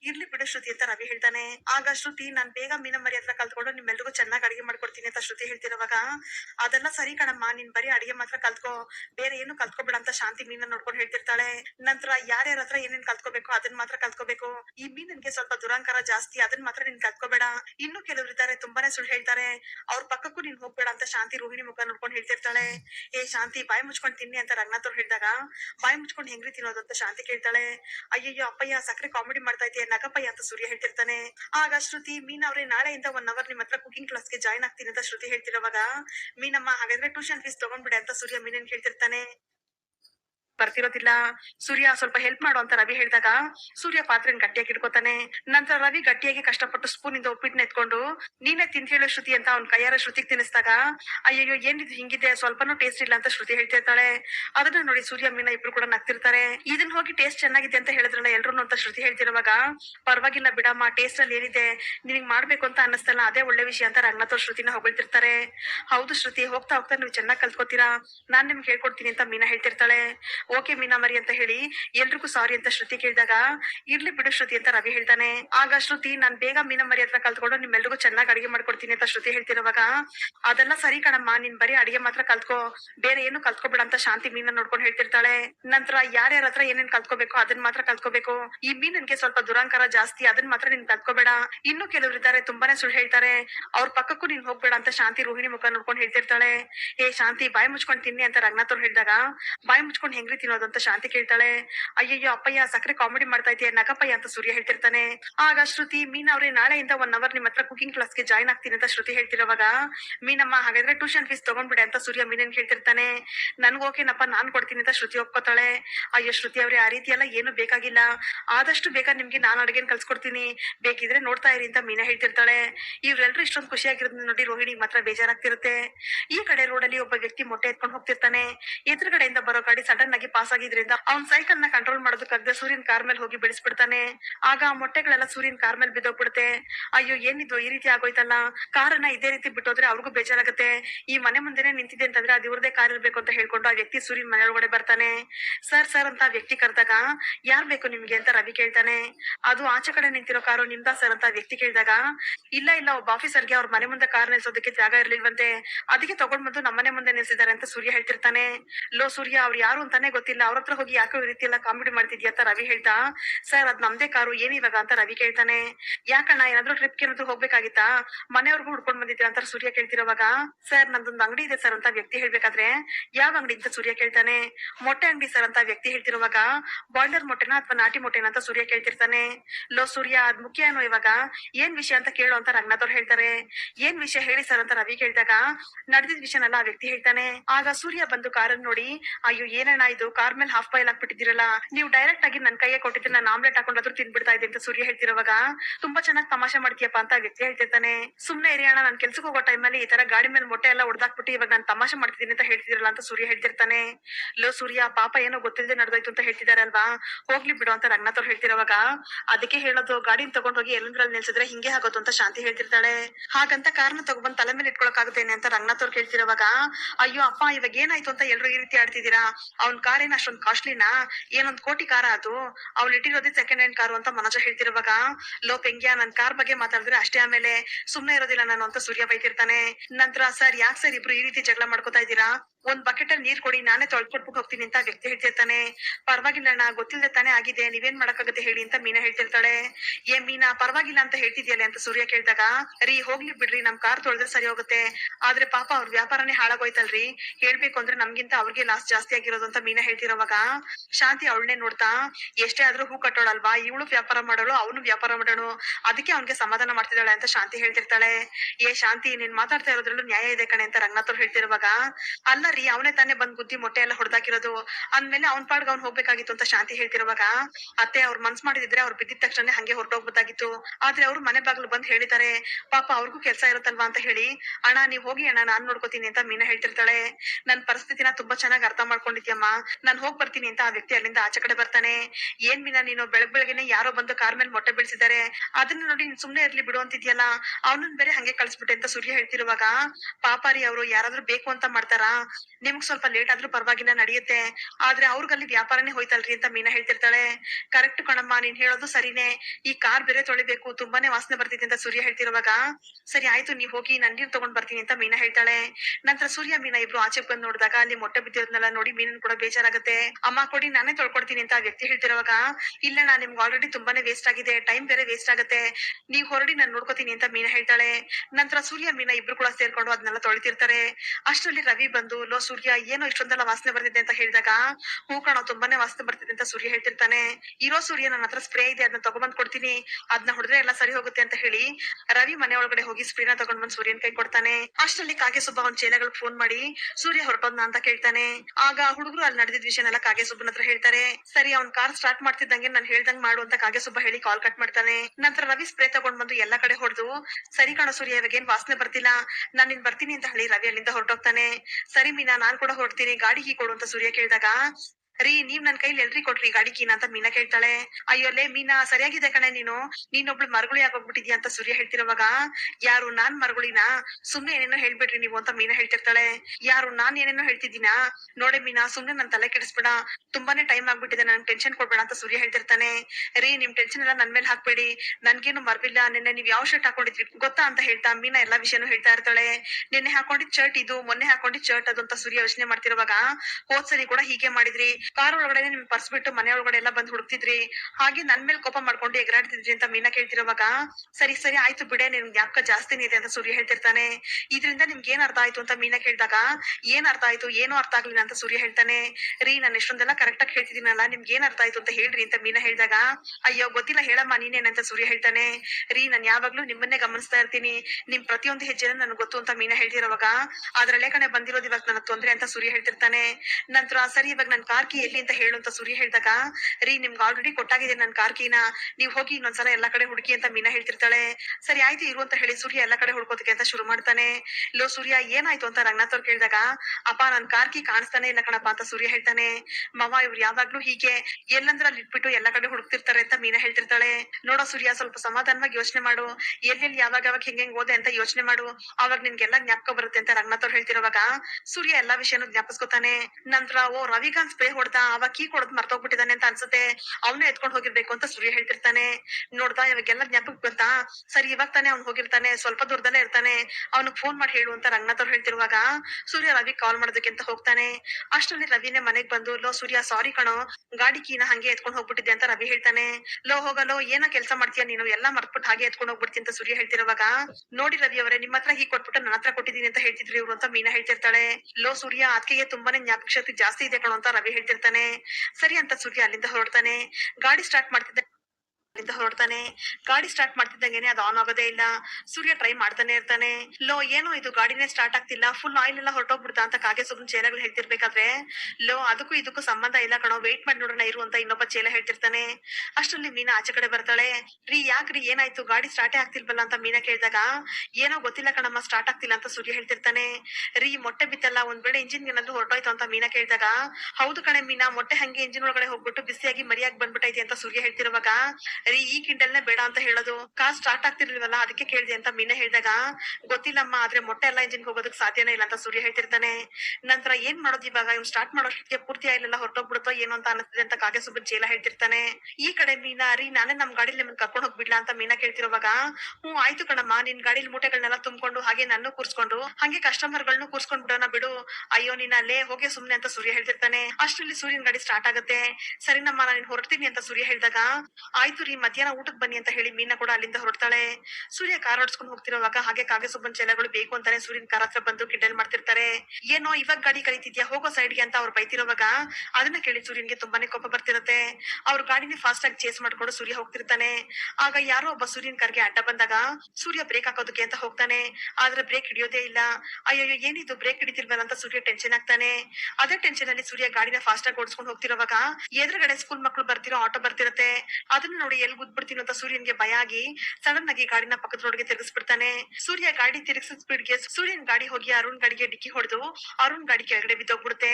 ಇರ್ಲಿ ಬಿಡು ಶ್ರುತಿ ಅಂತ ರವಿ ಹೇಳ್ತಾನೆ. ಆಗ ಶ್ರುತಿ, ನಾನ್ ಬೇಗ ಮೀನಮ್ಮರಿ ಮರಿ ಹತ್ರ ಕಲ್ತ್ಕೊಂಡು ನಿಮ್ಮೆಲ್ರಿಗೂ ಚೆನ್ನಾಗಿ ಅಡಿಗೆ ಮಾಡ್ಕೊಡ್ತೀನಿ ಅಂತ ಶ್ರುತಿ ಹೇಳ್ತಿರುವಾಗ, ಅದೆಲ್ಲ ಸರಿ ಕಣಮ್ಮ, ನೀನ್ ಬರೀ ಅಡಿಗೆ ಮಾತ್ರ ಕಲ್ತ್ಕೋ. ಬೇರೆ ಏನು ಕಲ್ತ್ಕೊಬೇಡ ಅಂತ ಶಾಂತಿ ಮೀನ ನೋಡ್ಕೊಂಡು ಹೇಳ್ತಿರ್ತಾಳೆ. ನಂತರ ಯಾರ್ಯಾರ ಹತ್ರ ಏನೇನ್ ಕಲ್ತ್ಕೋಬೇಕು ಅದನ್ನ ಮಾತ್ರ ಕಲ್ತ್ಕೋಬೇಕು. ಈ ಮೀನ್ ನಿನ್ಗೆ ಸ್ವಲ್ಪ ದುರಂಕಾರ ಜಾಸ್ತಿ ಅದನ್ನ ಮಾತ್ರ ನೀನ್ ಕಲ್ತ್ಕೋಬೇಡ. ಇನ್ನು ಕೆಲವ್ರು ಇದ್ದಾರೆ, ತುಂಬಾನೇ ಸುಳ್ಳು ಹೇಳ್ತಾರೆ. ಅವ್ರ ಪಕ್ಕಕ್ಕೂ ನೀನ್ ಹೋಗ್ಬೇಡ ಅಂತ ಶಾಂತಿ ರೋಹಿಣಿ ಮುಖ ನೋಡ್ಕೊಂಡು ಹೇಳ್ತಿರ್ತಾಳೆ. ಏ ಶಾಂತಿ, ಬಾಯಿ ಮುಚ್ಕೊಂಡ್ ತಿನ್ನಿ ಅಂತ ರಂಗನಾಥ್ ಅವ್ರು ಹೇಳಿದಾಗ, ಬಾಯಿ ಮುಚ್ಕೊಂಡು ಹೆಂಗ್ರಿ ತಿನ್ನೋದು? ಅಂತ ಶಾಂತಿ ಕೇಳ್ತಾಳೆ. ಅಯ್ಯಯ್ಯೋ, ಅಪ್ಪಯ್ಯ ಸಕ್ಕರೆ ಕಾಮಿಡಿ ಮಾಡ್ತಾ ಇದೆಯಾ ನಗಪ್ಪಯ್ಯ ಅಂತ ಸೂರ್ಯ ಹೇಳ್ತಿರ್ತಾನೆ. ಆಗ ಶ್ರುತಿ, ಮೀನ್ ಅವ್ರೆ, ನಾಳೆಯಿಂದ ಒನ್ ಅವರ್ ನಿಮ್ ಹತ್ರ ಕುಕಿಂಗ್ ಕ್ಲಾಸ್ಗೆ ಜಾಯ್ನ್ ಆಗ್ತೀನಿ ಅಂತ ಶ್ರುತಿ ಹೇಳ್ತಿರೋವಾಗ, ಮೀನಮ್ಮ, ಹಾಗಾದ್ರೆ ಟ್ಯೂಷನ್ ಫೀಸ್ ತಗೊಂಡ್ಬಿಡೆ ಅಂತ ಸೂರ್ಯ ಮೀನನ್ ಕೇಳ್ತಿರ್ತಾನೆ ಬರ್ತಿರೋದಿಲ್ಲ. ಸೂರ್ಯ ಸ್ವಲ್ಪ ಹೆಲ್ಪ್ ಮಾಡು ಅಂತ ರವಿ ಹೇಳಿದಾಗ, ಸೂರ್ಯ ಪಾತ್ರೆನ ಗಟ್ಟಿಯಾಗಿ ಇಟ್ಕೋತಾನೆ. ನಂತರ ರವಿ ಗಟ್ಟಿಯಾಗಿ ಕಷ್ಟಪಟ್ಟು ಸ್ಪೂನ್ ಇಂದ ಉಪ್ಪಿಟ್ಟನ್ನ ಎತ್ಕೊಂಡು, ನೀನೇ ತಿಂತ ಹೇಳೋ ಶ್ರುತಿ ಅಂತ ಅವ್ನ ಕೈಯಾರ ಶ್ರುತಿಗೆ ತಿನ್ನಿಸ್ದಾಗ, ಅಯ್ಯಯ್ಯೋ, ಏನಿದು ಹಿಂಗಿದೆ? ಸ್ವಲ್ಪನೂ ಟೇಸ್ಟ್ ಇಲ್ಲ ಅಂತ ಶ್ರುತಿ ಹೇಳ್ತಿರ್ತಾಳೆ ಅದನ್ನ ನೋಡಿ ಸೂರ್ಯ ಮೀನಾ ಇಬ್ರು ಕೂಡ ನಗ್ತಿರ್ತಾರೆ. ಇದನ್ನ ಹೋಗಿ ಟೇಸ್ಟ್ ಚೆನ್ನಾಗಿದೆ ಅಂತ ಹೇಳಿದ್ರಲ್ಲ ಎಲ್ರು ಅಂತ ಶ್ರುತಿ ಹೇಳ್ತಿರುವಾಗ, ಪರವಾಗಿಲ್ಲ ಬಿಡಮ್ಮ ಟೇಸ್ಟ್ ಅಲ್ಲಿ ಏನಿದೆ? ನಿನಗ್ ಮಾಡ್ಬೇಕು ಅಂತ ಅನ್ನಿಸ್ತಲ್ಲ, ಅದೇ ಒಳ್ಳೆ ವಿಷಯ ಅಂತ ರಂಗನಾಥ್ ಶ್ರುತಿನ ಹೊಗಳ್ತಿರ್ತಾರೆ. ಹೌದು ಶ್ರುತಿ, ಹೋಗ್ತಾ ಹೋಗ್ತಾ ನೀವು ಚೆನ್ನಾಗಿ ಕಲ್ತ್ಕೋತೀರಾ? ನಾನ್ ನಿಮ್ಗೆ ಹೇಳ್ಕೊಡ್ತೀನಿ ಅಂತ ಮೀನಾ ಹೇಳ್ತಿರ್ತಾಳೆ. ಓಕೆ ಮೀನಾ ಮರಿ ಅಂತ ಹೇಳಿ ಎಲ್ರಿಗೂ ಸಾರಿ ಅಂತ ಶ್ರುತಿ ಕೇಳಿದಾಗ, ಇರ್ಲಿ ಬಿಡು ಶ್ರುತಿ ಅಂತ ರವಿ ಹೇಳ್ತಾನೆ. ಆಗ ಶ್ರುತಿ, ನಾನ್ ಬೇಗ ಮೀನಾ ಮರಿ ಹತ್ರ ಕಲ್ತ್ಕೊಂಡು ನಿಮ್ಮೆಲ್ರಿಗೂ ಚೆನ್ನಾಗಿ ಅಡಿಗೆ ಮಾಡ್ಕೊಡ್ತೀನಿ ಅಂತ ಶ್ರುತಿ ಹೇಳ್ತಿರುವಾಗ, ಅದೆಲ್ಲ ಸರಿ ಕಣಮ್ಮ, ನಿನ್ ಬರೀ ಅಡಿಗೆ ಮಾತ್ರ ಕಲ್ತ್ಕೋ, ಬೇರೆ ಏನು ಕಲ್ತ್ಕೋಬೇಡ ಅಂತ ಶಾಂತಿ ಮೀನ ನೋಡ್ಕೊಂಡು ಹೇಳ್ತಿರ್ತಾಳೆ. ನಂತರ ಯಾರ್ಯಾರ ಹತ್ರ ಏನೇನ್ ಕಲ್ತ್ಕೋಬೇಕು ಅದನ್ನ ಮಾತ್ರ ಕಲ್ತ್ಕೋಬೇಕು. ಈ ಮೀನ್ ನನ್ಗೆ ಸ್ವಲ್ಪ ದುರಂಕಾರ ಜಾಸ್ತಿ ಅದನ್ನ ಮಾತ್ರ ನೀನ್ ಕಲ್ತ್ಕೋಬೇಡ. ಇನ್ನು ಕೆಲವ್ರು ಇದ್ದಾರೆ, ತುಂಬಾನೇ ಸುಳ್ಳು ಹೇಳ್ತಾರೆ. ಅವ್ರ ಪಕ್ಕಕ್ಕೂ ನೀನ್ ಹೋಗ್ಬೇಡ ಅಂತ ಶಾಂತಿ ರೋಹಿಣಿ ಮುಖ ನೋಡ್ಕೊಂಡು ಹೇಳ್ತಿರ್ತಾಳೆ. ಏ ಶಾಂತಿ, ಬಾಯಿ ಮುಚ್ಕೊಂಡ್ ತಿನ್ನಿ ಅಂತ ರಂಗನಾಥ್ ಅವ್ರು ಹೇಳಿದಾಗ, ಬಾಯಿ ಮುಚ್ಕೊಂಡ್ ಹೆಂಗ್ರಿ ತಿನ್ನೋದು ಅಂತ ಶಾಂತಿ ಕೇಳ್ತಾಳೆ. ಅಯ್ಯಯ್ಯೋ, ಅಪ್ಪಯ್ಯ, ಸಕ್ಕರೆ ಕಾಮಿಡಿ ಮಾಡ್ತಾ ಇದೆಯಾ? ನಗಪ್ಪಯ್ಯ ಅಂತ ಸೂರ್ಯ ಹೇಳ್ತಿರ್ತಾನೆ. ಆಗ ಶ್ರುತಿ, ಮೀನ್ ಅವ್ರೆ, ನಾಳೆಯಿಂದ ಒನ್ ಅವರ್ ನಿಮ್ ಹತ್ರ ಕುಕಿಂಗ್ ಕ್ಲಾಸ್ಗೆ ಜಾಯ್ನ್ ಆಗ್ತೀನಿ ಅಂತ ಶ್ರುತಿ ಹೇಳ್ತಿರೋವಾಗ, ಮೀನಮ್ಮ, ಹಾಗಾದ್ರೆ ಟ್ಯೂಷನ್ ಫೀಸ್ ತಗೊಂಡ್ಬಿಡೆ ಅಂತ ಸೂರ್ಯ ಮೀನನ್ ಹೇಳ್ತಿರ್ತಾನೆ. ಓಕೆನಪ್ಪ, ನಾನ್ ಕೊಡ್ತೀನಿ ಅಂತ ಶ್ರುತಿ ಒಪ್ಕೋತಾಳೆ. ಅಯ್ಯೋ, ಶ್ರುತಿ ಅವ್ರೆ, ಆ ರೀತಿ ಎಲ್ಲ ಏನು ಬೇಕಾಗಿಲ್ಲ. ಆದಷ್ಟು ಬೇಗ ನಿಮ್ಗೆ ನಾನು ಅಡುಗೆನ ಕಲ್ಸ್ಕೊಡ್ತೀನಿ ಬೇಕಿದ್ರೆ ನೋಡ್ತಾ ಇರಿ ಅಂತ ಮೀನಾ ಹೇಳ್ತಿರ್ತಾಳೆ. ಇವ್ರೆಲ್ರು ಇಷ್ಟೊಂದು ಖುಷಿಯಾಗಿರೋದನ್ನ ನೋಡಿ ರೋಹಿಣಿ ಮಾತ್ರ ಬೇಜಾರಾಗ್ತಿರುತ್ತೆ. ಈ ಕಡೆ ರೋಡಲ್ಲಿ ಒಬ್ಬ ವ್ಯಕ್ತಿ ಮೊಟ್ಟೆ ಎತ್ಕೊಂಡು ಹೋಗ್ತಿರ್ತಾನೆ. ಎದುರುಗಡೆಯಿಂದ ಬರೋ ಗಾಡಿ ಸಡನ್ ಆಗಿ ಆಗಿ ಪಾಸ್ ಆಗಿದ್ರಿಂದ ಅವ್ನ್ ಸೈಕಲ್ನ ಕಂಟ್ರೋಲ್ ಮಾಡೋದಕ್ಕಾಗದೆ ಸೂರ್ಯನ್ ಕಾರ್ ಮೇಲೆ ಹೋಗಿ ಬೆಳೆಸ್ಬಿಡ್ತಾನೆ. ಆಗ ಆ ಮೊಟ್ಟೆಗಳೆಲ್ಲ ಸೂರ್ಯನ್ ಕಾರ್ ಮೇಲೆ ಬಿದ್ದೋಗ್ಬಿಡುತ್ತೆ. ಅಯ್ಯೋ ಏನಿದ್ವು ಈ ರೀತಿ ಆಗೋಯ್ತಲ್ಲ. ಕಾರನ್ನ ಇದೇ ರೀತಿ ಬಿಟ್ಟೋದ್ರೆ ಅವ್ರಿಗೂ ಬೇಜಾರಾಗುತ್ತೆ. ಈ ಮನೆ ಮುಂದೆನೆ ನಿಂತಿದೆ ಅಂತಂದ್ರೆ ಅದು ಇವ್ರದೇ ಕಾರ್ ಇರ್ಬೇಕು ಅಂತ ಹೇಳ್ಕೊಂಡು ಆ ವ್ಯಕ್ತಿ ಸೂರ್ಯನ್ ಮನೆ ಒಳಗಡೆ ಬರ್ತಾನೆ. ಸರ್ ಸರ್ ಅಂತ ವ್ಯಕ್ತಿ ಕರೆದಾಗ, ಯಾರ್ ಬೇಕು ನಿಮ್ಗೆ? ಅಂತ ರವಿ ಕೇಳ್ತಾನೆ. ಅದು ಆಚೆ ಕಡೆ ನಿಂತಿರೋ ಕಾರು ನಿಮ್ದಾ ಸರ್ ಅಂತ ವ್ಯಕ್ತಿ ಕೇಳಿದಾಗ, ಇಲ್ಲ ಇಲ್ಲ, ಒಬ್ಬ ಆಫೀಸರ್ಗೆ ಅವ್ರ ಮನೆ ಮುಂದೆ ಕಾರ್ ನಿಲ್ಸೋದಕ್ಕೆ ಜಾಗ ಇರ್ಲಿಲ್ವಂತೆ. ಅದಕ್ಕೆ ತಗೊಂಡ್ ಬಂದು ನಮ್ಮನೆ ಮುಂದೆ ನಿಲ್ಸಿದ್ದಾರೆ ಅಂತ ಸೂರ್ಯ ಹೇಳ್ತಿರ್ತಾನೆ. ಲೋ, ಸೂರ್ಯ, ಅವ್ರು ಯಾರು ಅಂತಾನೆ ಗೊತ್ತಿಲ್ಲ. ಅವ್ರ ಹತ್ರ ಹೋಗಿ ಯಾಕೋ ಈ ರೀತಿ ಕಾಮಿಡಿ ಮಾಡ್ತಿದ್ಯಾ ಅಂತ ರವಿ ಹೇಳ್ತಾ ಸರ್ ಅದ್ ನಮ್ದೇ ಕಾರು, ಏನಿವಾಗ? ಅಂತ ರವಿ ಕೇಳ್ತಾನೆ. ಯಾಕಣ್ಣ, ಏನಾದ್ರು ಟ್ರಿಪ್ ಏನಾದ್ರು ಹೋಗ್ಬೇಕಾಗಿತ್ತಾ? ಮನೆಯವ್ರಿಗೂ ಹುಡ್ಕೊಂಡ್ ಬಂದಿದ್ದೀರಾ? ಅಂತ ಸೂರ್ಯ ಕೇಳ್ತಿರೋವಾಗ ಸರ್ ನಂದೊಂದು ಅಂಗಡಿ ಇದೆ ಸರ್ ಅಂತ ವ್ಯಕ್ತಿ ಹೇಳ್ಬೇಕಾದ್ರೆ, ಯಾವ ಅಂಗಡಿ? ಅಂತ ಸೂರ್ಯ ಕೇಳ್ತಾನೆ. ಮೊಟ್ಟೆ ಅಂಗಡಿ ಸರ್ ಅಂತ ವ್ಯಕ್ತಿ ಹೇಳ್ತಿರುವಾಗ ಬಾಯ್ಲರ್ ಮೊಟ್ಟೆನ ಅಥವಾ ನಾಟಿ ಮೊಟ್ಟೆನ? ಅಂತ ಸೂರ್ಯ ಕೇಳ್ತಿರ್ತಾನೆ. ಲೋ, ಸೂರ್ಯ, ಅದ್ ಮುಖ್ಯ ಏನೋ ಇವಾಗ? ಏನ್ ವಿಷಯ ಅಂತ ಕೇಳು ಅಂತ ರಂಗನಾಥ್ ಅವ್ರು ಹೇಳ್ತಾರೆ. ಏನ್ ವಿಷಯ ಹೇಳಿ ಸರ್ ಅಂತ ರವಿ ಕೇಳಿದಾಗ, ನಡೆದಿದ್ ವಿಷಯನೆಲ್ಲ, ಆ ವ್ಯಕ್ತಿ ಹೇಳ್ತಾನೆ. ಆಗ ಸೂರ್ಯ ಬಂದು ಕಾರನ್ನ ನೋಡಿ, ಅಯ್ಯೋ, ಏನಣ್ಣ ಇದು? ಕಾರ್ ಮೇಲೆ ಹಾಫ್ ಬಾಯ್ಲ್ ಹಾಕ್ಬಿಟ್ಟಿದ್ದೀರಲ್ಲ ನೀವು ಡೈರೆಕ್ಟ್ ಆಗಿ ನನ್ ಕೈಗೆ ಕೊಟ್ಟಿದ್ರೆ ನಾನು ಆಮ್ಲೆಟ್ ಹಾಕೊಂಡಾದ್ರೂ ತಿನ್ಬಿಡ್ತಾ ಇದ್ದೆ ಅಂತ ಸೂರ್ಯ ಹೇಳ್ತಿರೋವಾಗ, ತುಂಬಾ ಚೆನ್ನಾಗಿ ತಮಾಷೆ ಮಾಡ್ತೀಯಪ್ಪ ಅಂತ ವ್ಯಕ್ತಿ ಹೇಳ್ತಿರ್ತಾನೆ. ಸುಮ್ನೆ ಇರಿಯಾಣ ನಾನು ಕೆಲ್ಸಕ್ಕೆ ಹೋಗೋ ಟೈಮಲ್ಲಿ ಈ ತರ ಗಾಡಿ ಮೇಲೆ ಮೊಟ್ಟೆ ಎಲ್ಲ ಹೊಡೆದಾಕ್ಬಿಟ್ಟು ಇವಾಗ ನಾನು ತಮಾಷೆ ಮಾಡ್ತಿದ್ದೀನಿ ಅಂತ ಹೇಳ್ತಿದಿರಲ್ಲ ಅಂತ ಸೂರ್ಯ ಹೇಳ್ತಿರ್ತಾನೆ. ಲೋ ಸೂರ್ಯ, ಪಾಪ ಏನೋ ಗೊತ್ತಿಲ್ಲದೆ ನಡೆದೋಯ್ತು ಅಂತ ಹೇಳ್ತಿದಾರೆ ಅಲ್ವಾ? ಹೋಗ್ಲಿ ಬಿಡು ಅಂತ ರಂಗನಾಥ್ ಅವ್ರು ಹೇಳ್ತಿರೋವಾಗ, ಅದಕ್ಕೆ ಹೇಳೋದು, ಗಾಡಿನ ತಗೊಂಡೋಗಿ ಎಲ್ಲಂದ್ರಲ್ಲಿ ನಿಲ್ಸಿದ್ರೆ ಹಿಂಗೆ ಆಗೋದು ಅಂತ ಶಾಂತಿ ಹೇಳ್ತಿರ್ತಾಳೆ. ಹಾಗಂತ ಕಾರ್ನ ತಗೊಂಡ್ಬಂದ್ ತಲೆ ಮೇಲೆ ಇಟ್ಕೊಳಕಾಗುತ್ತೇನೆ ಅಂತ ರಂಗನಾಥ್ ಅವ್ರು ಕೇಳ್ತಿರೋವಾಗ, ಅಯ್ಯೋ ಅಪ್ಪ, ಇವಾಗ ಏನಾಯ್ತು ಅಂತ ಎಲ್ರು ಈ ರೀತಿ ಆಡ್ತಿದ್ದೀರಾ? ಅವ್ನ್ ಕಾರ್ ಏನ್ ಅಷ್ಟೊಂದ್ ಕಾಸ್ಟ್ಲಿನಾ ಏನೊಂದ್ ಕೋಟಿ ಕಾರ ಅದು. ಅವ್ಳು ಇಟ್ಟಿರೋದೇ ಸೆಕೆಂಡ್ ಹ್ಯಾಂಡ್ ಕಾರು ಅಂತ ಮನೋಜ ಹೇಳ್ತಿರುವಾಗ, ಲೋ ಪೆಂಗ್ಯ, ನನ್ ಕಾರ್ ಬಗ್ಗೆ ಮಾತಾಡಿದ್ರೆ ಅಷ್ಟೇ ಆಮೇಲೆ ಸುಮ್ನೆ ಇರೋದಿಲ್ಲ ನಾನು ಅಂತ ಸೂರ್ಯ ಬೈತಿರ್ತಾನೆ. ನಂತರ, ಸರ್, ಯಾಕೆ ಸರ್ ಇಬ್ರು ಈ ರೀತಿ ಜಗಳ ಮಾಡ್ಕೋತಾ ಇದ್ದೀರಾ? ಒಂದ್ ಬಕೆಟ್ ಅಲ್ಲಿ ನೀರ್ ಕೊಡಿ, ನಾನೇ ತೊಳ್ಕೊಟ್ಬಿಟ್ಟು ಹೋಗ್ತೀನಿ ಅಂತ ವ್ಯಕ್ತಿ ಹೇಳ್ತಿರ್ತಾನೆ. ಪರವಾಗಿಲ್ಲ ಅಣ್ಣ ಗೊತ್ತಿಲ್ಲದೆ ತಾನೇ ಆಗಿದೆ, ನೀವೇನ್ ಮಾಡಕ್ಕಾಗತ್ತೆ ಹೇಳಿ ಅಂತ ಮೀನಾ ಹೇಳ್ತಿರ್ತಾಳೆ. ಏ ಮೀನಾ, ಪರವಾಗಿಲ್ಲ ಅಂತ ಹೇಳ್ತಿದ್ಯಲ್ಲ ಅಂತ ಸೂರ್ಯ ಕೇಳಿದಾಗ, ರೀ, ಹೋಗ್ಲಿ ಬಿಡ್ರಿ, ನಮ್ ಕಾರ್ ತೊಳೆದ್ರೆ ಸರಿ ಹೋಗುತ್ತೆ. ಆದ್ರೆ ಪಾಪ ಅವ್ರ ವ್ಯಾಪಾರನೇ ಹಾಳಾಗೋಯ್ತಲ್ರಿ. ಹೇಳ್ಬೇಕು ಅಂದ್ರೆ ನಮ್ಗಿಂತ ಅವ್ರಿಗೆ ಲಾಸ್ ಜಾಸ್ತಿ ಆಗಿರೋದು ಅಂತ ಮೀನಾ ಹೇಳ್ತಿರೋವಾಗ ಶಾಂತಿ ಅವಳನ್ನೇ ನೋಡ್ತಾ, ಎಷ್ಟೇ ಆದ್ರೂ ಹೂ ಕಟ್ಟೋಳಲ್ವಾ? ಇವಳು ವ್ಯಾಪಾರ ಮಾಡೋಳು, ಅವನು ವ್ಯಾಪಾರ ಮಾಡೋಳು. ಅದಕ್ಕೆ ಅವನಿಗೆ ಸಮಾಧಾನ ಮಾಡ್ತಿದ್ದಾಳೆ ಅಂತ ಶಾಂತಿ ಹೇಳ್ತಿರ್ತಾಳೆ. ಏ ಶಾಂತಿ, ನೀನ್ ಮಾತಾಡ್ತಾ ಇರೋದ್ರಲ್ಲೂ ನ್ಯಾಯ ಇದೆ ಕಣೆ ಅಂತ ರಂಗನಾಥ್ ಅವ್ರು ಹೇಳ್ತಿರುವಾಗ. ಅಲ್ಲ ರೀ, ಅವನೇ ತಾನೇ ಬಂದ್ ಬುದ್ಧಿ ಮೊಟ್ಟೆ ಎಲ್ಲ ಹೊಡೆದಾಕಿರೋದು. ಅಂದ್ಮೇಲೆ ಅವ್ನ್ ಪಾಡ್ಗ ಅವ್ನ್ ಹೋಗ್ಬೇಕಾಗಿತ್ತು ಅಂತ ಶಾಂತಿ ಹೇಳ್ತಿರುವಾಗ, ಅತ್ತೆ ಅವ್ರ ಮನ್ಸ್ ಮಾಡಿದ್ರೆ ಅವ್ರು ಬಿದ್ದಿದ ತಕ್ಷಣ ಹಂಗೆ ಹೊರಟೋಗ್ಬೋದಾಗಿತ್ತು ಆದ್ರೆ ಅವ್ರು ಮನೆ ಬಾಗ್ಲು ಬಂದ್ ಹೇಳಿದ್ದಾರೆ, ಪಾಪ ಅವ್ರಿಗೂ ಕೆಲ್ಸ ಇರುತ್ತಲ್ವಾ ಅಂತ ಹೇಳಿ, ಅಣ್ಣ, ನೀವ್ ಹೋಗಿ ಅಣ್ಣ, ನಾನ್ ನೋಡ್ಕೋತೀನಿ ಅಂತ ಮೀನಾ ಹೇಳ್ತಿರ್ತಾಳೆ. ನನ್ ಪರಿಸ್ಥಿತಿನ ತುಂಬಾ ಚೆನ್ನಾಗಿ ಅರ್ಥ ಮಾಡ್ಕೊಂಡಿದ್ಯಮ್ಮ. ನಾನ್ ಹೋಗಿ ಬರ್ತೀನಿ ಅಂತ ಆ ವ್ಯಕ್ತಿ ಅಲ್ಲಿಂದ ಆಚೆ ಕಡೆ ಬರ್ತಾನೆ. ಏನ್ ಮೀನಾ ನೀನು? ಬೆಳಗ್ ಬೆಳಗ್ಗೆನೆ ಯಾರೋ ಬಂದು ಕಾರ್ ಮೇಲೆ ಮೊಟ್ಟೆ ಬೆಳೆಸಿದ್ದಾರೆ. ಅದನ್ನ ನೋಡಿ ನೀನ್ ಸುಮ್ನೆ ಇರ್ಲಿ ಬಿಡು ಅಂತಿದ್ಯಲ್ಲ? ಅವನನ್ ಬೇರೆ ಹಂಗೆ ಕಳ್ಸ್ಬಿಟ್ಟೆ ಅಂತ ಸೂರ್ಯ ಹೇಳ್ತಿರುವಾಗ, ಪಾಪಾರಿ ಅವರು ಯಾರಾದ್ರೂ ಬೇಕು ಅಂತ ಮಾಡ್ತಾರಾ? ನಿಮ್ಗ್ ಸ್ವಲ್ಪ ಲೇಟ್ ಆದ್ರೂ ಪರವಾಗಿಲ್ಲ, ನಡೆಯುತ್ತೆ. ಆದ್ರೆ ಅವ್ರಿಗಲ್ಲಿ ವ್ಯಾಪಾರನೇ ಹೋಯ್ತಲ್ರಿ ಅಂತ ಮೀನಾ ಹೇಳ್ತಿರ್ತಾಳೆ. ಕರೆಕ್ಟ್ ಕಣಮ್ಮ, ನೀನ್ ಹೇಳೋದು ಸರಿನೇ. ಈ ಕಾರ್ ಬೇರೆ ತೊಳಿಬೇಕು, ತುಂಬಾನೇ ವಾಸನೆ ಬರ್ತಿದೆ ಅಂತ ಸೂರ್ಯ ಹೇಳ್ತಿರುವಾಗ, ಸರಿ ಆಯ್ತು, ನೀವ್ ಹೋಗಿ ನನ್ ನೀರ್ ತಗೊಂಡ್ ಬರ್ತೀನಿ ಅಂತ ಮೀನಾ ಹೇಳ್ತಾಳೆ. ನಂತರ ಸೂರ್ಯ ಮೀನಾ ಇಬ್ರು ಆಚೆ ಬಂದ್ ನೋಡಿದಾಗ ಅಲ್ಲಿ ಮೊಟ್ಟೆ ಬಿದ್ದಿರೋದ್ನೆಲ್ಲ ನೋಡಿ ಮೀನನ್ ಕೂಡ ಬೇಜಾರಾಗುತ್ತೆ. ಅಮ್ಮ ಕೊಡಿ, ನಾನೇ ತೊಳ್ಕೊಡ್ತೀನಿ ಅಂತ ವ್ಯಕ್ತಿ ಹೇಳ್ತಿರುವಾಗ, ಇಲ್ಲ ನಾ ನಿಮ್ಗೆ ಆಲ್ರೆಡಿ ತುಂಬಾನೇ ವೇಸ್ಟ್ ಆಗಿದೆ ಟೈಮ್ ಬೇರೆ ವೇಸ್ಟ್ ಆಗುತ್ತೆ. ನೀವ್ ಹೊರಡಿ ನಾನ್ ನೋಡ್ಕೋತೀನಿ ಅಂತ ಮೀನಾ ಹೇಳ್ತಾಳೆ. ನಂತರ ಸೂರ್ಯ, ಮೀನಾ ಇಬ್ರು ಕೂಡ ಸೇರ್ಕೊಂಡು ಅದನ್ನೆಲ್ಲ ತೊಳಿತಿರ್ತಾರೆ. ಅಷ್ಟರಲ್ಲಿ ರವಿ ಬಂದು, ಲೋ ಸೂರ್ಯ, ಏನೋ ಇಷ್ಟೊಂದೆಲ್ಲ ವಾಸನೆ ಬರ್ತಿದೆ ಅಂತ ಹೇಳಿದಾಗ ಹೂ ಕಣ, ತುಂಬಾನೇ ವಾಸನೆ ಬರ್ತಿದೆ ಅಂತ ಸೂರ್ಯ ಹೇಳ್ತಿರ್ತಾನೆ. ಇರೋ ಸೂರ್ಯ ನನ್ನ ಹತ್ರ ಸ್ಪ್ರೇ ಇದೆ ಅದನ್ನ ತಗೊಂಡ್ಬಂದ್ ಕೊಡ್ತೀನಿ. ಅದನ್ನ ಹೊಡೆದ್ರೆ ಎಲ್ಲ ಸರಿ ಹೋಗುತ್ತೆ ಅಂತ ಹೇಳಿ, ರವಿ ಮನೆ ಒಳಗಡೆ ಹೋಗಿ ಸ್ಪ್ರೇನ ತಗೊಂಡ್ ಬಂದ್ ಸೂರ್ಯನ್ ಕೈ ಕೊಡ್ತಾನೆ. ಅಷ್ಟರಲ್ಲಿ ಕಾಗೆ ಸುಬ್ಬ ಅವ್ನ ಚೇಲೆಗಳು ಫೋನ್ ಮಾಡಿ, ಸೂರ್ಯ ಹೊರಟೋದ್ನ ಅಂತ ಕೇಳ್ತಾನೆ. ಆಗ ಹುಡುಗರು ಅಲ್ಲಿ ನಡೆದಿದ್ ವಿಷಯನೆಲ್ಲ ಕಾಗೆ ಸುಬ್ಬನ ಹತ್ರ ಹೇಳ್ತಾರೆ. ಸರಿ, ಅವ್ನ್ ಕಾರ್ ಸ್ಟಾರ್ಟ್ ಮಾಡ್ತಿದ್ದಂಗೆ ನಾನು ಹೇಳ್ದಂಗ್ ಮಾಡು ಅಂತ ಕಾಗೆ ಸುಬ್ಬ ಹೇಳಿ ಕಾಲ್ ಕಟ್ ಮಾಡ್ತಾನೆ. ನಂತರ ರವಿ ಸ್ಪ್ರೇ ತಗೊಂಡ್ ಬಂದು ಎಲ್ಲಾ ಕಡೆ ಹೊಡೆದು, ಸರಿ ಕಣ ಸೂರ್ಯ, ಇವಾಗ ಏನ್ ವಾಸನೆ ಬರ್ತಿಲ್ಲ. ನಾನ್ ನಿನ್ ಬರ್ತೀನಿ ಅಂತ ಹೇಳಿ ರವಿ ಅಲ್ಲಿಂದ ಹೊರಟೋಗ್ತಾನೆ. ಸರಿ ಮೀನಾ, ನಾನ್ ಕೂಡ ಹೊರಡ್ತೀನಿ. ಗಾಡಿ ಹೀಗೆ ಕೊಡು ಅಂತ ಸೂರ್ಯ ಕೇಳಿದಾಗ ರೀ, ನೀವ್ ನನ್ ಕೈಲಿ ಎಲ್ರಿ ಕೊಟ್ರಿ ಗಾಡಿ ಕೀನ ಅಂತ ಮೀನಾ ಕೇಳ್ತಾಳೆ. ಅಯ್ಯೋ, ಲೇ ಮೀನಾ, ಸರಿಯಾಗಿದೆ ಕಣೆ ನೀನು. ನೀನೊಬ್ಳು ಮರಗುಳಿ ಆಗೋಗ್ಬಿಟ್ಟಿದ್ಯಾ ಅಂತ ಸೂರ್ಯ ಹೇಳ್ತಿರುವಾಗ? ಯಾರು ನಾನ್ ಮರಗುಳಿನ? ಸುಮ್ನೆ ಏನೇನೋ ಹೇಳ್ಬಿಡ್ರಿ ನೀವು ಅಂತ ಮೀನಾ ಹೇಳ್ತಿರ್ತಾಳೆ. ಯಾರು ನಾನ್ ಏನೇನೋ ಹೇಳ್ತಿದ್ದೀನಾ? ನೋಡೆ ಮೀನಾ, ಸುಮ್ನೆ ನನ್ ತಲೆ ಕೆಡಿಸ್ಬೇಡ. ತುಂಬಾನೇ ಟೈಮ್ ಆಗ್ಬಿಟ್ಟಿದೆ, ನನ್ ಟೆನ್ಷನ್ ಕೊಡ್ಬೇಡ ಅಂತ ಸೂರ್ಯ ಹೇಳ್ತಿರ್ತಾನೆ. ರೀ, ನಿಮ್ ಟೆನ್ಷನ್ ಎಲ್ಲ ನನ್ ಮೇಲೆ ಹಾಕ್ಬೇಡಿ. ನನ್ಗೇನು ಮರ್ಬಿಲ್ಲ ನಿನ್ನೆ ನೀವ್ ಯಾವ ಶರ್ಟ್ ಹಾಕೊಂಡಿದ್ರಿ ಗೊತ್ತಾ ಅಂತ ಹೇಳ್ತಾ ಮೀನಾ ಎಲ್ಲಾ ವಿಷಯನೂ ಹೇಳ್ತಾ ಇರ್ತಾಳೆ. ನಿನ್ನೆ ಹಾಕೊಂಡಿದ್ ಶರ್ಟ್ ಇದು, ಮೊನ್ನೆ ಹಾಕೊಂಡಿದ್ ಶರ್ಟ್ ಅದು ಅಂತ ಸೂರ್ಯ ಯೋಚನೆ ಮಾಡ್ತಿರುವಾಗ ಹೋದ್ ಸರಿ ಕೂಡ ಹೀಗೆ ಮಾಡಿದ್ರಿ. ಕಾರ್ ಒಳಗಡೆ ನಿಮ್ ಪರ್ಸ್ ಬಿಟ್ಟು ಮನೆ ಒಳಗಡೆ ಎಲ್ಲ ಬಂದ್ ಹುಡುಕ್ತಿದ್ರಿ? ಹಾಗೆ ನನ್ ಮೇಲೆ ಕೋಪ ಮಾಡ್ಕೊಂಡು ಎಗರಾಡ್ತಿದ್ರಿ ಅಂತ ಮೀನಾ ಕೇಳ್ತಿರೋವಾಗ, ಸರಿ ಸರಿ, ಆಯ್ತು ಬಿಡೆ, ನಿನ್ ಜ್ಞಾಪಕ ಜಾಸ್ತಿನೇ ಇದೆ ಅಂತ ಸೂರ್ಯ ಹೇಳ್ತಿರ್ತಾನೆ. ಇದ್ರಿಂದ ನಿಮ್ಗೆ ಏನ್ ಅರ್ಥ ಆಯ್ತು ಅಂತ ಮೀನಾ ಕೇಳಿದಾಗ, ಏನ್ ಅರ್ಥ ಆಯ್ತು, ಏನು ಅರ್ಥ ಆಗ್ಲಿಲ್ಲ ಅಂತ ಸೂರ್ಯ ಹೇಳ್ತಾನೆ. ರೀ, ನಾನು ಎಷ್ಟೊಂದೆಲ್ಲ ಕರೆಕ್ಟ್ ಆಗಿ ಹೇಳ್ತಿದ್ದೀನಲ್ಲ ನಿಮ್ಗೆ ಏನ್ ಅರ್ಥ ಆಯ್ತು ಅಂತ ಹೇಳ್ರಿ ಅಂತ ಮೀನಾ ಹೇಳಿದಾಗ, ಅಯ್ಯೋ, ಗೊತ್ತಿಲ್ಲ ಹೇಳಮ್ಮ ನೀನೇನಂತ ಸೂರ್ಯ ಹೇಳ್ತಾನೆ. ರೀ, ನಾನು ಯಾವಾಗ್ಲೂ ನಿಮ್ಮನ್ನೇ ಗಮನಿಸ್ತಾ ಇರ್ತೀನಿ. ನಿಮ್ ಪ್ರತಿಯೊಂದು ಹೆಜ್ಜೆನ ನನಗೆ ಗೊತ್ತು ಅಂತ ಮೀನಾ ಹೇಳ್ತಿರೋವಾಗ, ಅದ್ರಲ್ಲೇ ಕಣೆ ಬಂದಿರೋದು ಇವಾಗ ನನ್ನ ತೊಂದ್ರೆ ಅಂತ ಸೂರ್ಯ ಹೇಳ್ತಿರ್ತಾನೆ. ನಂತರ ಸರಿ, ಇವಾಗ ನನ್ ಕಾರ್ ಕೀ ಎಲ್ಲಿ ಅಂತ ಹೇಳು ಅಂತ ಸೂರ್ಯ ಹೇಳ್ದಾಗ, ರೀ ನಿಮ್ಗೆ ಆಲ್ರೆಡಿ ಕೊಟ್ಟಾಗಿದೆ ನನ್ನ ಕಾರ್ ಕೀನ ನೀವ್ ಹೋಗಿ ಇನ್ನೊಂದ್ಸಲ ಎಲ್ಲಾ ಕಡೆ ಹುಡುಕಿ ಅಂತ ಮೀನಾ ಹೇಳ್ತಿರ್ತಾಳೆ. ಸರಿ, ಆಯ್ತು ಇರು ಅಂತ ಹೇಳಿ ಸೂರ್ಯ ಎಲ್ಲಾ ಕಡೆ ಹುಡ್ಕೋದಕ್ಕೆ ಅಂತ ಶುರು ಮಾಡ್ತಾನೆ. ಲೋ ಸೂರ್ಯ, ಏನಾಯ್ತು ಅಂತ ರಂಗನಾಥ್ ಅವ್ರು ಕೇಳಿದಾಗ, ಅಪ್ಪ ನನ್ ಕಾರ್ಕಿ ಕಾಣಿಸ್ತಾನೆ ಇಲ್ಲ ಕಣಪ್ಪ ಅಂತ ಸೂರ್ಯ ಹೇಳ್ತಾನೆ. ಮಾವ, ಇವ್ರು ಯಾವಾಗ್ಲೂ ಹೀಗೆ ಎಲ್ಲಂದ್ರ ಇಟ್ಬಿಟ್ಟು ಎಲ್ಲಾ ಕಡೆ ಹುಡುಕ್ತಿರ್ತಾರೆ ಅಂತ ಮೀನಾ ಹೇಳ್ತಿರ್ತಾಳೆ. ನೋಡೋ ಸೂರ್ಯ, ಸ್ವಲ್ಪ ಸಮಾಧಾನವಾಗಿ ಯೋಚನೆ ಮಾಡು. ಎಲ್ಲೆಲ್ಲಿ ಯಾವಾಗ ಯಾವಾಗ ಹೆಂಗ್ ಹೆಂಗ್ ಹೋದೆ ಅಂತ ಯೋಚನೆ ಮಾಡು. ಅವಾಗ ನಿನ್ಗೆಲ್ಲ ಜ್ಞಾಪಕ ಬರುತ್ತೆ ಅಂತ ರಂಗನಾಥ್ ಅವ್ರು ಹೇಳ್ತಿರೋವಾಗ, ಸೂರ್ಯ ಎಲ್ಲಾ ವಿಷಯನೂ ಜ್ಞಾಪಿಸ್ಕೊತಾನೆ. ನಂತರ, ಓ, ರವಿಕಾಂತ್ ಸ್ಪ್ರೇ ಹೊಡ್ದ ಅವ ಕೀ ಕೊಡೋದ್ ಮರ್ತೋಗ್ಬಿಟ್ಟಿದಾನೆ ಅಂತ ಅನ್ಸುತ್ತೆ. ಅವನು ಎತ್ಕೊಂಡ್ ಹೋಗಿರ್ಬೇಕು ಅಂತ ಸೂರ್ಯ ಹೇಳ್ತಿರ್ತಾನೆ. ನೋಡ್ದಾ ಇವಾಗೆಲ್ಲ ಜ್ಞಾಪಕ ಬಂತಾ? ಸರಿ, ಇವಾಗ ತಾನೇ ಅವ್ನು ಹೋಗಿರ್ತಾನೆ, ಸ್ವಲ್ಪ ದೂರದಲ್ಲೇ ಇರ್ತಾನೆ. ಅವ್ನಿಗೆ ಫೋನ್ ಮಾಡಿ ಹೇಳು ಅಂತ ರಂಗನಾಥ್ ಅವ್ರು ಹೇಳ್ತಿರುವಾಗ ಸೂರ್ಯ ರವಿ ಕಾಲ್ ಮಾಡೋದಕ್ಕೆ ಅಂತ ಹೋಗ್ತಾನೆ. ಅಷ್ಟರಲ್ಲಿ ರವಿನೇ ಮನೆಗ್ ಬಂದು, ಲೋ ಸೂರ್ಯ ಸಾರಿ ಕಣೋ, ಗಾಡಿ ಕೀನ ಹಂಗೆ ಎತ್ಕೊಂಡ್ ಹೋಗ್ಬಿಟ್ಟಿದ್ದೆ ಅಂತ ರವಿ ಹೇಳ್ತಾನೆ. ಲೋ ಹೋಗಲೋ ಏನೋ ಕೆಲಸ ಮಾಡ್ತೀಯ ನೀನು? ಎಲ್ಲಾ ಮರ್ತ್ಬಿಟ್ಟು ಹಾಗೆ ಎತ್ಕೊಂಡ್ ಹೋಗ್ಬಿಡ್ತೀನಿ ಅಂತ ಸೂರ್ಯ ಹೇಳ್ತಿರುವಾಗ, ನೋಡಿ ರವಿ ಅವರೇ ನಿಮ್ಮ ಹತ್ರ ಹೀಗೆ ಕೊಟ್ಬಿಟ್ಟು ನನ್ನ ಹತ್ರ ಕೊಟ್ಟಿದ್ದೀನಿ ಅಂತ ಹೇಳ್ತಿದ್ರು ಇವ್ರು ಅಂತ ಮೀನಾ ಹೇಳ್ತಿರ್ತಾಳೆ. ಲೋ ಸೂರ್ಯ ಅದಕ್ಕೆ ತುಂಬಾನೇ ಜ್ಞಾಪಕ ಶಕ್ತಿ ಜಾಸ್ತಿ ಇದೆ ಕಣೋ ಅಂತ ರವಿ ಹೇಳ್ತಿರ್ತಾನೆ ಸರಿ ಅಂತ ಸೂರ್ಯ ಅಲ್ಲಿಂದ ಹೊರಡ್ತಾನೆ. ಗಾಡಿ ಸ್ಟಾರ್ಟ್ ಮಾಡ್ತಿದ್ದ ಅಲ್ಲಿಂದ ಹೊರಡ್ತಾನೆ ಗಾಡಿ ಸ್ಟಾರ್ಟ್ ಮಾಡ್ತಿದ್ದಂಗೆನೆ ಅದು ಆನ್ ಆಗೋದೇ ಇಲ್ಲ. ಸೂರ್ಯ ಟ್ರೈ ಮಾಡ್ತಾನೆ ಇರ್ತಾನೆ. ಲೋ, ಏನೋ ಇದು ಗಾಡಿನೇ ಸ್ಟಾರ್ಟ್ ಆಗ್ತಿಲ್ಲ. ಫುಲ್ ಆಯಿಲ್ ಎಲ್ಲ ಹೊರಟೋಗ್ಬಿಡ್ತಾ ಅಂತ ಕಾಗೆ ಸುಮ್ಮನೆ ಚೇಲಗಳು ಹೇಳ್ತಿರ್ಬೇಕಾದ್ರೆ. ಲೋ, ಅದಕ್ಕೂ ಇದಕ್ಕೂ ಸಂಬಂಧ ಇಲ್ಲ ಕಣೋ. ವೇಟ್ ಮಾಡಿ ನೋಡೋಣ ಇರು ಅಂತ ಇನ್ನೊಬ್ಬ ಚೇಲ ಹೇಳ್ತಿರ್ತಾನೆ. ಅಷ್ಟರಲ್ಲಿ ಮೀನಾ ಆಚೆ ಕಡೆ ಬರ್ತಾಳೆ. ರೀ, ಯಾಕ್ರಿ ಏನಾಯ್ತು? ಗಾಡಿ ಸ್ಟಾರ್ಟೇ ಆಗ್ತಿಲ್ವಲ್ಲ ಅಂತ ಮೀನಾ ಕೇಳಿದಾಗ, ಏನೋ ಗೊತ್ತಿಲ್ಲ ಕಣಮ್ಮ ಸ್ಟಾರ್ಟ್ ಆಗ್ತಿಲ್ಲ ಅಂತ ಸೂರ್ಯ ಹೇಳ್ತಿರ್ತಾನೆ. ರೀ, ಮೊಟ್ಟೆ ಬಿತ್ತಲ್ಲ, ಒಂದ್ ವೇಳೆ ಇಂಜಿನ್ ಏನಾದ್ರು ಹೊರಟೋಯ್ತು ಅಂತ ಮೀನಾ ಕೇಳಿದಾಗ, ಹೌದು ಕಣೆ ಮೀನಾ, ಮೊಟ್ಟೆ ಹಂಗೆ ಇಂಜಿನ್ ಒಳಗಡೆ ಹೋಗ್ಬಿಟ್ಟು ಬಿಸಿಯಾಗಿ ಮರಿಯಾಗಿ ಬಂದ್ಬಿಟ್ಟೈತಿ ಅಂತ ಸೂರ್ಯ ಹೇಳ್ತಿರುವಾಗ ರೀ ಈ ಕಿಂಡಲ್ನೇ ಬೇಡ ಅಂತ ಹೇಳೋದು? ಕಾಸ್ ಸ್ಟಾರ್ಟ್ ಆಗ್ತಿರ್ಲಿಲ್ವಲ್ಲ? ಅದಕ್ಕೆ ಕೇಳಿದೆ ಅಂತ ಮೀನಾ ಹೇಳಿದಾಗ, ಗೊತ್ತಿಲ್ಲಮ್ಮ, ಆದ್ರೆ ಮೊಟ್ಟೆ ಎಲ್ಲ ಇಂಜಿನ್ ಹೋಗೋದಕ್ಕೆ ಸಾಧ್ಯನೇ ಇಲ್ಲ ಅಂತ ಸೂರ್ಯ ಹೇಳ್ತಿರ್ತಾನೆ. ನಂತರ ಏನ್ ಮಾಡೋದು ಇವಾಗ? ಇವ್ನು ಸ್ಟಾರ್ಟ್ ಮಾಡೋಷ್ಟಕ್ಕೆ ಪೂರ್ತಿ ಆಯ್ಲಿಲ್ಲ ಹೊರಟೋಗ್ಬಿಡುತ್ತೋ ಏನೋ ಅಂತ ಅನಿಸ್ತಿದೆ ಅಂತ ಕಾಗೆ ಸುಬ್ಬನ್ ಚೇಲ ಹೇಳ್ತಿರ್ತಾನೆ. ಈ ಕಡೆ ಮೀನಾ ರೀ ನಾನೇ ನಮ್ ಗಾಡಿಲಿ ನಿಮ್ಮನ್ನ ಕರ್ಕೊಂಡು ಹೋಗ್ಬಿಡ್ಲಾ? ಅಂತ ಮೀನಾ ಕೇಳ್ತಿರುವಾಗ ಹ್ಮ್ ಆಯ್ತು ಕಣಮ್ಮ, ನಿನ್ ಗಾಡಿಲಿ ಮೂಟೆಗಳನ್ನೆಲ್ಲ ತುಂಬಿಕೊಂಡು ಹಾಗೆ ನಾನೂ ಕೂರ್ಸ್ಕೊಂಡು, ಹಂಗೆ ಕಸ್ಟಮರ್ ಗಳನ್ನೂ ಕೂರ್ಸ್ಕೊಂಡ್ ಬಿಡೋಣ ಬಿಡು. ಅಯ್ಯೋ, ನೀನ್ ಅಲ್ಲೇ ಹೋಗಿ ಸುಮ್ನೆ ಅಂತ ಸೂರ್ಯ ಹೇಳ್ತಿರ್ತಾನೆ. ಅಷ್ಟರಲ್ಲಿ ಸೂರ್ಯನ್ ಗಾಡಿ ಸ್ಟಾರ್ಟ್ ಆಗುತ್ತೆ. ಸರಿನಮ್ಮ, ನಾನು ಹೊರಡ್ತೀನಿ ಅಂತ ಸೂರ್ಯ ಹೇಳಿದಾಗ, ಆಯ್ತು ರೀ ಮಧ್ಯಾಹ್ನ ಊಟಕ್ಕೆ ಬನ್ನಿ ಅಂತ ಹೇಳಿ ಮೀನಾ ಕೂಡ ಅಲ್ಲಿಂದ ಹೊರಡ್ತಾಳೆ. ಸೂರ್ಯ ಕಾರ್ ಹೊಡ್ಸ್ಕೊಂಡು ಹೋಗ್ತಿರುವಾಗ ಹಾಗೆ ಕಾಗೆ ಸುಬ್ಬನ್ ಚೆಲಗಳು ಬೇಕು ಅಂತಾನೆ ಸೂರ್ಯನ ಕಾರ್ ಹತ್ರ ಬಂದು ಕಿಂಡಲ್ ಮಾಡ್ತಿರ್ತಾರೆ. ಏನೋ ಇವಾಗ ಗಾಡಿ ಕಲಿತಿದ್ಯಾ ಹೋಗೋ ಸೈಡ್ಗೆ ಅಂತ ಅವ್ರು ಬೈತಿರೋವಾಗ ಅದನ್ನ ಕೇಳಿ ಸೂರ್ಯನ್ಗೆ ತುಂಬಾನೇ ಕೋಪ ಬರ್ತಿರುತ್ತೆ. ಅವ್ರ ಗಾಡಿನ ಫಾಸ್ಟ್ ಆಗಿ ಚೇಸ್ ಮಾಡ್ಕೊಂಡು ಸೂರ್ಯ ಹೋಗ್ತಿರ್ತಾನೆ. ಆಗ ಯಾರೋ ಒಬ್ಬ ಸೂರ್ಯನ್ ಕಾರ್ಗೆ ಅಡ್ಡ ಬಂದಾಗ ಸೂರ್ಯ ಬ್ರೇಕ್ ಹಾಕೋದಕ್ಕೆ ಅಂತ ಹೋಗ್ತಾನೆ. ಆದ್ರೆ ಬ್ರೇಕ್ ಹಿಡಿಯೋದೇ ಇಲ್ಲ. ಅಯ್ಯೋ ಏನಿದು? ಬ್ರೇಕ್ ಹಿಡಿತಿರ್ಬೇಕು ಅಂತ ಸೂರ್ಯ ಟೆನ್ಷನ್ ಆಗ್ತಾನೆ. ಅದೇ ಟೆನ್ಷನ್ ಅಲ್ಲಿ ಸೂರ್ಯ ಗಾಡಿನ ಫಾಸ್ಟ್ ಆಗಿ ಓಡಿಸ್ಕೊಂಡು ಹೋಗ್ತಿರೋವಾಗ ಎದುರುಗಡೆ ಸ್ಕೂಲ್ ಮಕ್ಕಳು ಬರ್ತಿರೋ ಆಟೋ ಬರ್ತಿರತ್ತೆ. ಅದನ್ನ ನೋಡಿ ಎಲ್ಲಿ ಗುದ್ಬಿಡ್ತೀನಿ ಅಂತ ಸೂರ್ಯನ್ಗೆ ಭಯ ಆಗಿ ಸಡನ್ ಆಗಿ ಗಾಡಿನ ಪಕ್ಕದ ರೋಡ್ಗೆ ತಿರುಗಿಸ್ಬಿಡ್ತಾನೆ. ಸೂರ್ಯ ಗಾಡಿ ತಿರುಗಿಸಿದ ಸ್ಪೀಡ್ಗೆ ಸೂರ್ಯನ್ ಗಾಡಿ ಹೋಗಿ ಅರುಣ್ ಗಾಡಿಗೆ ಡಿಕ್ಕಿ ಹೊಡೆದು ಅರುಣ್ ಗಾಡಿ ಕೆಳಗಡೆ ಬಿದ್ದೋಗ್ಬಿಡುತ್ತೆ.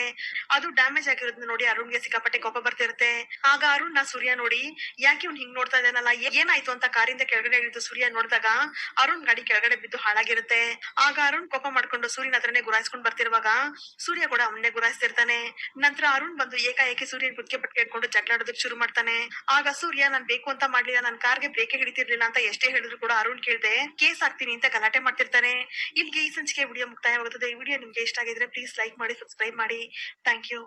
ಅದು ಡ್ಯಾಮೇಜ್ ಆಗಿರೋದನ್ನ ನೋಡಿ ಅರುಣ್ಗೆ ಸಿಕ್ಕಾಪಟ್ಟೆ ಕೋಪ ಬರ್ತಿರುತ್ತೆ ಆಗ ಅರುಣ್ನ ಸೂರ್ಯ ನೋಡಿ, ಯಾಕೆ ಇವ್ನ್ ಹಿಂಗ್ ನೋಡ್ತಾ ಇದ್ದಾನಲ್ಲ? ಏನಾಯ್ತು ಅಂತ ಕಾರಿಂದ ಕೆಳಗಡೆ ಇಳಿದು ಸೂರ್ಯ ನೋಡಿದಾಗ ಅರುಣ್ ಗಾಡಿ ಕೆಳಗಡೆ ಬಿದ್ದು ಹಾಳಾಗಿರುತ್ತೆ. ಆಗ ಅರುಣ್ ಕೋಪ ಮಾಡ್ಕೊಂಡು ಸೂರ್ಯನ ಹತ್ರನೇ ಗುರಾಯಿಸ್ಕೊಂಡ್ ಬರ್ತಿರುವಾಗ ಸೂರ್ಯ ಕೂಡ ಅವನ್ನೇ ಗುರಾಯಿಸ್ತಿರ್ತಾನೆ. ನಂತರ ಅರುಣ್ ಬಂದು ಏಕಾಏಕಿ ಸೂರ್ಯನ್ ಬುಕ್ಕೆ ಪಟ್ಕೆ ಇಟ್ಕೊಂಡು ಜಗಳಾಡೋದಕ್ಕೆ ಶುರು ಮಾಡ್ತಾನೆ. ಆಗ ಸೂರ್ಯ, ನಾನ್ ಬೇಕು ಅಂತ ಮಾಡ್ಲಿಲ್ಲ, ನನ್ ಕಾರ್ಗೆ ಬ್ರೇಕ್ ಹಿಡಿತಿರ್ಲಿಲ್ಲ ಅಂತ ಎಷ್ಟೇ ಹೇಳಿದ್ರು ಕೂಡ ಅರುಣ್ ಕೇಳ್ದೆ, ಕೇಸ್ ಹಾಕ್ತೀನಿ ಅಂತ ಗಲಾಟೆ ಮಾಡ್ತಿರ್ತಾನೆ. ಇಲ್ಲಿಗೆ ಈ ಸಂಚಿಕೆ ವಿಡಿಯೋ ಮುಕ್ತಾಯವಾಗುತ್ತದೆ. ಈ ವಿಡಿಯೋ ನಿಮ್ಗೆ ಇಷ್ಟ ಆಗಿದ್ರೆ ಪ್ಲೀಸ್ ಲೈಕ್ ಮಾಡಿ ಸಬ್ಸ್ಕ್ರೈಬ್ ಮಾಡಿ. Thank you